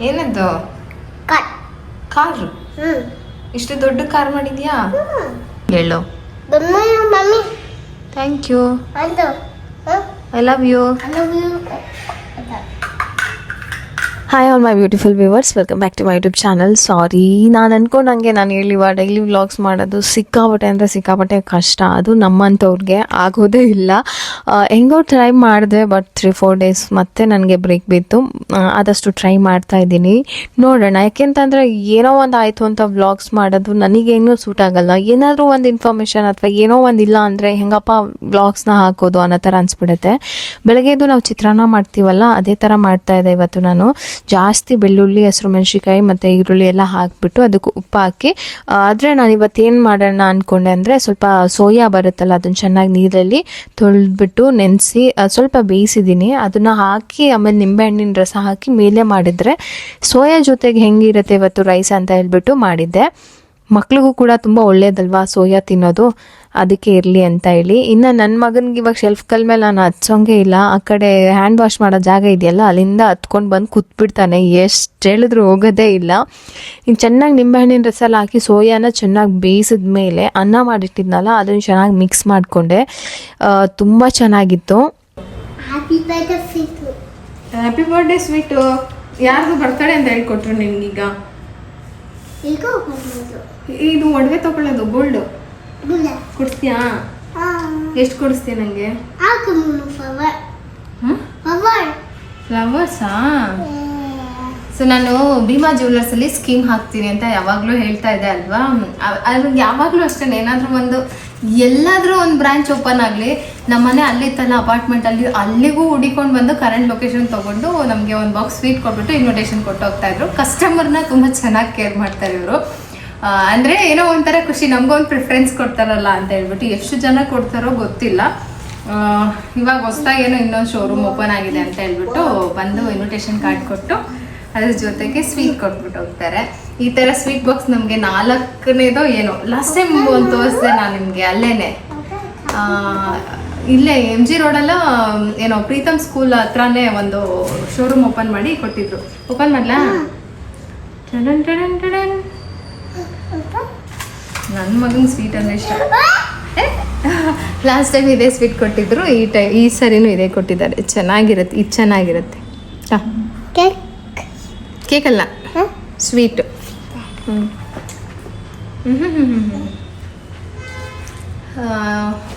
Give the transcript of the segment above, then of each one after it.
ಏನದು? Car. Car? ಇಷ್ಟು ದೊಡ್ಡ ಕಾರ್ ಮಾಡಿದ್ಯಾ? ಹೇಳು. Thank you I love you. Hi all my beautiful viewers welcome back to my YouTube channel sorry ನಾನು ಅನ್ಕೊಂಡಂಗೆ ನಾನು ಹೇಳಿವ ಡೈಲಿ ವ್ಲಾಗ್ಸ್ ಮಾಡೋದು ಸಿಕ್ಕಾಪಟ್ಟೆ ಅಂದರೆ ಸಿಕ್ಕಾಪಟ್ಟೆ ಕಷ್ಟ. ಅದು ನಮ್ಮಂಥವ್ರಿಗೆ ಆಗೋದೇ ಇಲ್ಲ. ಹೆಂಗೋ ಟ್ರೈ ಮಾಡಿದೆ ಬಟ್ ತ್ರೀ ಫೋರ್ ಡೇಸ್ ಮತ್ತೆ ನನಗೆ ಬ್ರೇಕ್ ಬಿತ್ತು. ಆದಷ್ಟು ಟ್ರೈ ಮಾಡ್ತಾ ಇದ್ದೀನಿ. ನೋಡೋಣ, ಯಾಕೆಂತಂದರೆ ಏನೋ ಒಂದು ಆಯಿತು ಅಂತ ವ್ಲಾಗ್ಸ್ ಮಾಡೋದು ನನಗೇನು ಸೂಟ್ ಆಗಲ್ಲ. ಏನಾದರೂ ಒಂದು ಇನ್ಫಾರ್ಮೇಷನ್ ಅಥವಾ ಏನೋ ಒಂದು ಇಲ್ಲ ಅಂದರೆ ಹೆಂಗಪ್ಪ ವ್ಲಾಗ್ಸ್ನ ಹಾಕೋದು ಅನ್ನೋ ಥರ ಅನಿಸ್ಬಿಡುತ್ತೆ. ಬೆಳಗ್ಗೆದು ನಾವು ಚಿತ್ರಾನ್ನ ಮಾಡ್ತೀವಲ್ಲ, ಅದೇ ಥರ ಮಾಡ್ತಾ ಇದೆ ಇವತ್ತು ನಾನು. ಜಾಸ್ತಿ ಬೆಳ್ಳುಳ್ಳಿ, ಹಸಿರು ಮೆಣಸಿಕಾಯಿ ಮತ್ತು ಈರುಳ್ಳಿ ಎಲ್ಲ ಹಾಕಿಬಿಟ್ಟು ಅದಕ್ಕೆ ಉಪ್ಪು ಹಾಕಿ ಆದರೆ ನಾನು ಇವತ್ತೇನು ಮಾಡೋಣ ಅಂದ್ಕೊಂಡೆ ಅಂದರೆ ಸ್ವಲ್ಪ ಸೋಯಾ ಬರುತ್ತಲ್ಲ, ಅದನ್ನು ಚೆನ್ನಾಗಿ ನೀರಲ್ಲಿ ತೊಳೆದ್ಬಿಟ್ಟು ನೆನೆಸಿ ಸ್ವಲ್ಪ ಬೇಯಿಸಿದ್ದೀನಿ. ಅದನ್ನು ಹಾಕಿ, ಆಮೇಲೆ ನಿಂಬೆಹಣ್ಣಿನ ರಸ ಹಾಕಿ, ಮೇಲೆ ಮಾಡಿದರೆ ಸೋಯಾ ಜೊತೆಗೆ ಹೆಂಗಿರುತ್ತೆ ಇವತ್ತು ರೈಸ್ ಅಂತ ಹೇಳ್ಬಿಟ್ಟು ಮಾಡಿದ್ದೆ. ಮಕ್ಳಿಗೂ ಕೂಡ ತುಂಬ ಒಳ್ಳೇದಲ್ವಾ ಸೋಯಾ ತಿನ್ನೋದು? ಅದಕ್ಕೆ ಇರಲಿ ಅಂತ ಹೇಳಿ. ಇನ್ನು ನನ್ನ ಮಗನಿಗೆ ಇವಾಗ ಶೆಲ್ಫ್ ಕಲ್ ಮೇಲೆ ನಾನು ಹಚ್ಚೋಂಗೆ ಇಲ್ಲ. ಆ ಕಡೆ ಹ್ಯಾಂಡ್ ವಾಶ್ ಮಾಡೋ ಜಾಗ ಇದೆಯಲ್ಲ ಅಲ್ಲಿಂದ ಹತ್ಕೊಂಡು ಬಂದು ಕೂತ್ಬಿಡ್ತಾನೆ. ಎಷ್ಟು ಹೇಳಿದ್ರು ಹೋಗೋದೇ ಇಲ್ಲ. ಇನ್ನು ಚೆನ್ನಾಗಿ ನಿಂಬೆಹಣ್ಣಿನ ರಸಲ್ಲಿ ಹಾಕಿ ಸೋಯಾನ ಚೆನ್ನಾಗಿ ಬೇಯಿಸಿದ ಮೇಲೆ ಅನ್ನ ಮಾಡಿಟ್ಟಿದ್ನಲ್ಲ ಅದನ್ನು ಚೆನ್ನಾಗಿ ಮಿಕ್ಸ್ ಮಾಡಿಕೊಂಡೆ. ತುಂಬ ಚೆನ್ನಾಗಿತ್ತು. Happy birthday, Fitu. Happy birthday sweet ಯಾರ್ದು ಬರ್ತಾಳೆ ಅಂತ ಹೇಳ್ಕೊಟ್ರು ನಿಮ್ಗೀಗ? ಈಗ ಇದು ಒಡವೆ ತಗೊಳ್ಳೋದು ಗೋಲ್ಡ್ ಕೊಡ್ತೀಯಾ ಕೊಡಿಸ್ತೀಯಾ? ಎಷ್ಟು ಕೊಡಿಸ್ತೀಯ ನನಗೆ ಫ್ಲವರ್ಸಾ ಸೊ ನಾನು ಭೀಮಾ ಜ್ಯುವೆಲರ್ಸ್ ಅಲ್ಲಿ ಸ್ಕೀಮ್ ಹಾಕ್ತೀನಿ ಅಂತ ಯಾವಾಗಲೂ ಹೇಳ್ತಾ ಇದ್ದೆ ಅಲ್ವಾ? ಅದು ಯಾವಾಗಲೂ ಅಷ್ಟೇ ಏನಾದರೂ ಒಂದು ಎಲ್ಲಾದರೂ ಒಂದು ಬ್ರಾಂಚ್ ಓಪನ್ ಆಗಲಿ ನಮ್ಮನೆ ಅಲ್ಲಿತ್ತಲ್ಲ ಅಪಾರ್ಟ್ಮೆಂಟ್ ಅಲ್ಲಿ ಅಲ್ಲಿಗೂ ಹುಡಿಕೊಂಡು ಬಂದು ಕರೆಂಟ್ ಲೊಕೇಶನ್ ತಗೊಂಡು ನಮಗೆ ಒಂದು ಬಾಕ್ಸ್ ಸ್ವೀಟ್ ಕೊಟ್ಬಿಟ್ಟು ಇನ್ವಿಟೇಷನ್ ಕೊಟ್ಟು ಹೋಗ್ತಾ ಇದ್ರು. ಕಸ್ಟಮರ್ನ ತುಂಬ ಚೆನ್ನಾಗಿ ಕೇರ್ ಮಾಡ್ತಾರೆ ಇವರು. ಅಂದರೆ ಏನೋ ಒಂಥರ ಖುಷಿ ನಮಗೊಂದು ಪ್ರಿಫರೆನ್ಸ್ ಕೊಡ್ತಾರಲ್ಲ ಅಂತ ಹೇಳ್ಬಿಟ್ಟು ಎಷ್ಟು ಜನ ಕೊಡ್ತಾರೋ ಗೊತ್ತಿಲ್ಲ. ಇವಾಗ ಹೊಸ್ದಾಗಿ ಏನೋ ಇನ್ನೊಂದು ಶೋರೂಮ್ ಓಪನ್ ಆಗಿದೆ ಅಂತ ಹೇಳ್ಬಿಟ್ಟು ಬಂದು ಇನ್ವಿಟೇಷನ್ ಕಾರ್ಡ್ ಕೊಟ್ಟು ಅದ್ರ ಜೊತೆಗೆ ಸ್ವೀಟ್ ಕೊಟ್ಬಿಟ್ಟು ಹೋಗ್ತಾರೆ. ಈ ಥರ ಸ್ವೀಟ್ ಬಾಕ್ಸ್ ನಮಗೆ ನಾಲ್ಕನೇದೋ ಏನೋ ಲಾಸ್ಟ್ ಟೈಮ್ ಒಂದು ತೋರಿಸಿದೆ ನಾನು ನಿಮಗೆ ಅಲ್ಲೇನೆ. ಆ, ಇಲ್ಲೇ ಎಂ ಜಿ ರೋಡಲ್ಲ ಏನೋ ಪ್ರೀತಮ್ ಸ್ಕೂಲ್ ಹತ್ರನೇ ಒಂದು ಶೋರೂಮ್ ಓಪನ್ ಮಾಡಿ ಕೊಟ್ಟಿದ್ರು. ಓಪನ್ ಮಾಡ್ಲಾ? ಟಡನ್ ಟಡನ್ ಟಡನ್. ನನ್ನ ಮಗನ ಸ್ವೀಟ್ ಅಂದ್ರೆ ಇಷ್ಟ. ಲಾಸ್ಟ್ ಟೈಮ್ ಇದೇ ಸ್ವೀಟ್ ಕೊಟ್ಟಿದ್ರು ಈ ಟೈ ಈ ಸರಿನೂ ಇದೇ ಕೊಟ್ಟಿದ್ದಾರೆ. ಚೆನ್ನಾಗಿರುತ್ತೆ ಇದು ಚೆನ್ನಾಗಿರುತ್ತೆ. ಕೇಕ್. ಕೇಕ್ ಅಲ್ಲ? ಸ್ವೀಟು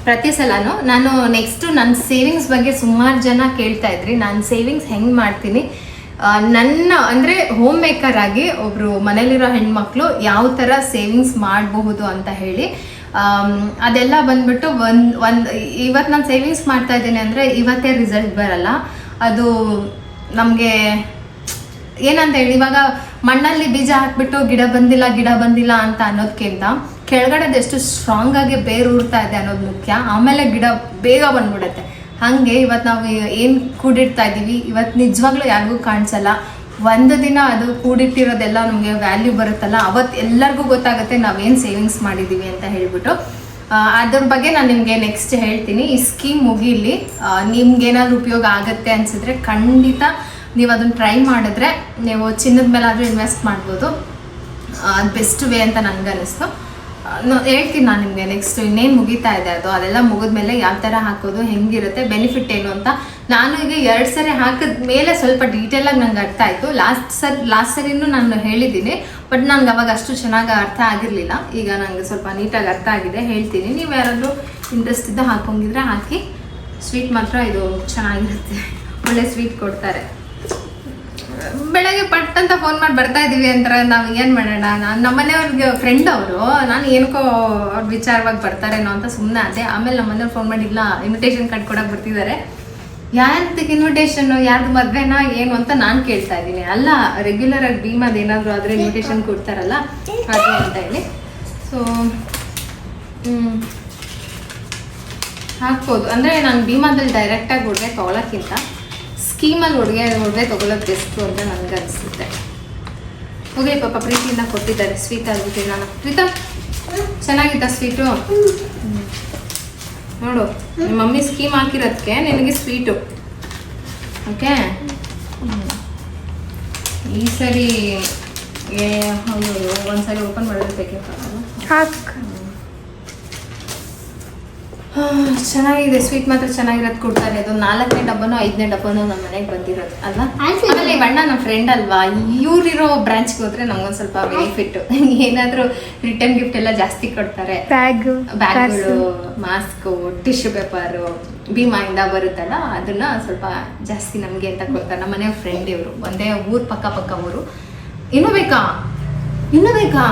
ಪ್ರತಿ ಸಲನೂ ನಾನು ನೆಕ್ಸ್ಟು ನನ್ನ ಸೇವಿಂಗ್ಸ್ ಬಗ್ಗೆ ಸುಮಾರು ಜನ ಕೇಳ್ತಾ ಇದ್ರಿ. ನಾನು ಸೇವಿಂಗ್ಸ್ ಹೆಂಗೆ ಮಾಡ್ತೀನಿ? ನನ್ನ, ಅಂದರೆ ಹೋಮ್ ಮೇಕರ್ ಆಗಿ ಒಬ್ಬರು ಮನೇಲಿರೋ ಹೆಣ್ಮಕ್ಳು ಯಾವ ಥರ ಸೇವಿಂಗ್ಸ್ ಮಾಡಬಹುದು ಅಂತ ಹೇಳಿ ಅದೆಲ್ಲ ಬಂದ್ಬಿಟ್ಟು ಒಂದು ಒಂದು ಇವತ್ತು ನಾನು ಸೇವಿಂಗ್ಸ್ ಮಾಡ್ತಾ ಇದ್ದೀನಿ ಅಂದರೆ ಇವತ್ತೇ ರಿಸಲ್ಟ್ ಬರಲ್ಲ. ಅದು ನಮಗೆ ಏನಂತ ಹೇಳಿ, ಇವಾಗ ಮಣ್ಣಲ್ಲಿ ಬೀಜ ಹಾಕ್ಬಿಟ್ಟು ಗಿಡ ಬಂದಿಲ್ಲ ಗಿಡ ಬಂದಿಲ್ಲ ಅಂತ ಅನ್ನೋದಕ್ಕಿಂತ ಕೆಳಗಡೆದು ಎಷ್ಟು ಸ್ಟ್ರಾಂಗ್ ಆಗಿ ಬೇರು ಇದೆ ಅನ್ನೋದು ಮುಖ್ಯ. ಆಮೇಲೆ ಗಿಡ ಬೇಗ ಬಂದ್ಬಿಡುತ್ತೆ. ಹಾಗೆ ಇವತ್ತು ನಾವು ಏನು ಕೂಡಿಡ್ತಾ ಇದ್ದೀವಿ ಇವತ್ತು ನಿಜವಾಗ್ಲೂ ಯಾರಿಗೂ ಕಾಣಿಸಲ್ಲ. ಒಂದು ದಿನ ಅದು ಕೂಡಿಟ್ಟಿರೋದೆಲ್ಲ ನಮಗೆ ವ್ಯಾಲ್ಯೂ ಬರುತ್ತಲ್ಲ ಅವತ್ತು ಎಲ್ಲರಿಗೂ ಗೊತ್ತಾಗುತ್ತೆ ನಾವೇನು ಸೇವಿಂಗ್ಸ್ ಮಾಡಿದ್ದೀವಿ ಅಂತ ಹೇಳ್ಬಿಟ್ಟು. ಅದ್ರ ಬಗ್ಗೆ ನಾನು ನಿಮಗೆ ನೆಕ್ಸ್ಟ್ ಹೇಳ್ತೀನಿ. ಈ ಸ್ಕೀಮ್ ಮುಗೀಲಿ ನಿಮ್ಗೆ ಏನಾದ್ರು ಉಪಯೋಗ ಆಗುತ್ತೆ ಅನ್ಸಿದ್ರೆ ಖಂಡಿತ ನೀವು ಅದನ್ನ ಟ್ರೈ ಮಾಡಿದ್ರೆ ನೀವು ಚಿನ್ನದ ಮೇಲಾದರೂ ಇನ್ವೆಸ್ಟ್ ಮಾಡ್ಬೋದು. ಅದು ಬೆಸ್ಟ್ ವೇ ಅಂತ ನನಗೆ ಅನಿಸ್ತು ಆ, ನೋ- ಹೇಳ್ತೀನಿ ನಾನು ನಿಮಗೆ ನೆಕ್ಸ್ಟ್ ಇನ್ನೇನು ಮುಗಿತಾ ಇದೆ ಅದು, ಅದೆಲ್ಲ ಮುಗಿದ್ಮೇಲೆ ಯಾವ ಥರ ಹಾಕೋದು, ಹೆಂಗಿರುತ್ತೆ ಬೆನಿಫಿಟ್ ಏನು ಅಂತ ನಾನು ಈಗ ಎರಡು ಸರಿ ಹಾಕಿದ ಮೇಲೆ ಸ್ವಲ್ಪ ಡೀಟೇಲಾಗಿ ನಂಗೆ ಅರ್ಥ ಆಯಿತು. ಲಾಸ್ಟ್ ಸರ್ ಲಾಸ್ಟ್ ಸರಿನೂ ನಾನು ಹೇಳಿದ್ದೀನಿ ಬಟ್ ನಂಗೆ ಅವಾಗ ಅಷ್ಟು ಚೆನ್ನಾಗಿ ಅರ್ಥ ಆಗಿರಲಿಲ್ಲ. ಈಗ ನನಗೆ ಸ್ವಲ್ಪ ನೀಟಾಗಿ ಅರ್ಥ ಆಗಿದೆ, ಹೇಳ್ತೀನಿ. ನೀವು ಯಾರಾದರೂ ಇಂಟ್ರೆಸ್ಟ್ ಇದ್ದ ಹಾಕೊಂಗಿದ್ರೆ ಹಾಕಿ. ಸ್ವೀಟ್ ಮಾತ್ರ ಇದು ಚೆನ್ನಾಗಿರುತ್ತೆ. ಒಳ್ಳೆ ಸ್ವೀಟ್ ಕೊಡ್ತಾರೆ. ಅಂತ ಫೋನ್ ಮಾಡಿ ಬರ್ತಾ ಇದೀವಿ ಅಂತಾರೆ, ನಾವು ಏನು ಮಾಡೋಣ? ನಾನು ನಮ್ಮನೆಯವ್ರಿಗೆ ಫ್ರೆಂಡ್ ಅವರು, ನಾನು ಏನಕ್ಕೋ ಅವ್ರ ವಿಚಾರವಾಗಿ ಬರ್ತಾರೇನೋ ಅಂತ ಸುಮ್ಮನೆ ಅದೇ. ಆಮೇಲೆ ನಮ್ಮನೆಯವ್ರು ಫೋನ್ ಮಾಡಿ, ಇಲ್ಲ ಇನ್ವಿಟೇಷನ್ ಕಾರ್ಡ್ ಕೊಡಕ್ಕೆ ಬರ್ತಿದ್ದಾರೆ. ಯಾರ್ದಕ್ಕೆ ಇನ್ವಿಟೇಷನ್ ಯಾರ್ದು ಮದ್ವೆನಾ, ಏನು ಅಂತ ನಾನು ಕೇಳ್ತಾ ಇದ್ದೀನಿ. ಅಲ್ಲ ರೆಗ್ಯುಲರ್ ಆಗಿ ಭೀಮ್ ಏನಾದರೂ ಆದರೆ ಇನ್ವಿಟೇಷನ್ ಕೊಡ್ತಾರಲ್ಲ, ಅದು ಅಂತ ಹೇಳಿ. ಸೊ ಹಾಕ್ಬೋದು. ಅಂದರೆ ನಾನು ಭೀಮಾದಲ್ಲಿ ಡೈರೆಕ್ಟಾಗಿ ಒಡವೆ ತೊಗೊಳಕ್ಕಿಂತ ಸ್ಕೀಮಲ್ಲಿ ಒಡವೆ ಒಡವೆ ತಗೊಳ್ಳೋಕೆ ಬೆಸ್ಟು ಅಂತ ನನಗೆ ಅನಿಸುತ್ತೆ. ಹೋಗಿ ಪಾಪ ಪ್ರೀತಿಯಿಂದ ಕೊಟ್ಟಿದ್ದಾರೆ. ಸ್ವೀಟ್ ಆಗಿಬಿಟ್ಟು ನಾನು ಪ್ರೀತಾ, ಚೆನ್ನಾಗಿದ್ದ ಸ್ವೀಟು ನೋಡು, ನಿಮ್ಮ ಮಮ್ಮಿ ಸ್ಕೀಮ್ ಹಾಕಿರೋದಕ್ಕೆ ನಿನಗೆ ಸ್ವೀಟು ಓಕೆ ಈ ಸರಿ, ಏ, ಹೌದು, ಒಂದ್ಸರಿ ಓಪನ್ ಮಾಡೋದು ಹಾಕ್ ಹಾ, ಚೆನ್ನಾಗಿದೆ ಸ್ವೀಟ್ ಮಾತ್ರ ಚೆನ್ನಾಗಿರೋದು ಕೊಡ್ತಾರೆ ಅದು ನಾಲ್ಕನೇ ಡಬ್ಬನೋ ಐದನೇ ಡಬ್ಬನೋ ನಮ್ಮ ಮನೆಗೆ ಬಂದಿರೋದು ಅಲ್ವಾ. ಆಮೇಲೆ ನಮ್ಮ ಫ್ರೆಂಡ್ ಅಲ್ವಾ ಇವ್ರಿರೋ ಬ್ರಾಂಚ್ಗೆ ಹೋದ್ರೆ ನಮ್ಗೊಂದು ಸ್ವಲ್ಪ ಬೆನಿಫಿಟ್ ಏನಾದ್ರೂ ರಿಟರ್ನ್ ಗಿಫ್ಟ್ ಎಲ್ಲ ಜಾಸ್ತಿ ಕೊಡ್ತಾರೆ. ಬ್ಯಾಗ್ ಬ್ಯಾಗ್ಗಳು ಮಾಸ್ಕು ಟಿಶ್ಯೂ ಪೇಪರು ಭೀಮಾಯಿಂದ ಬರುತ್ತಲ್ಲ ಅದನ್ನ ಸ್ವಲ್ಪ ಜಾಸ್ತಿ ನಮಗೆ ಅಂತ ಕೊಡ್ತಾರೆ. ನಮ್ಮ ಮನೆ ಫ್ರೆಂಡ್ ಇವರು. ಒಂದೇ ಊರ್ ಪಕ್ಕ ಪಕ್ಕ ಊರು. ಇನ್ನೂ ಬೇಕಾ? ಇನ್ನೂ ಬೇಕಾ?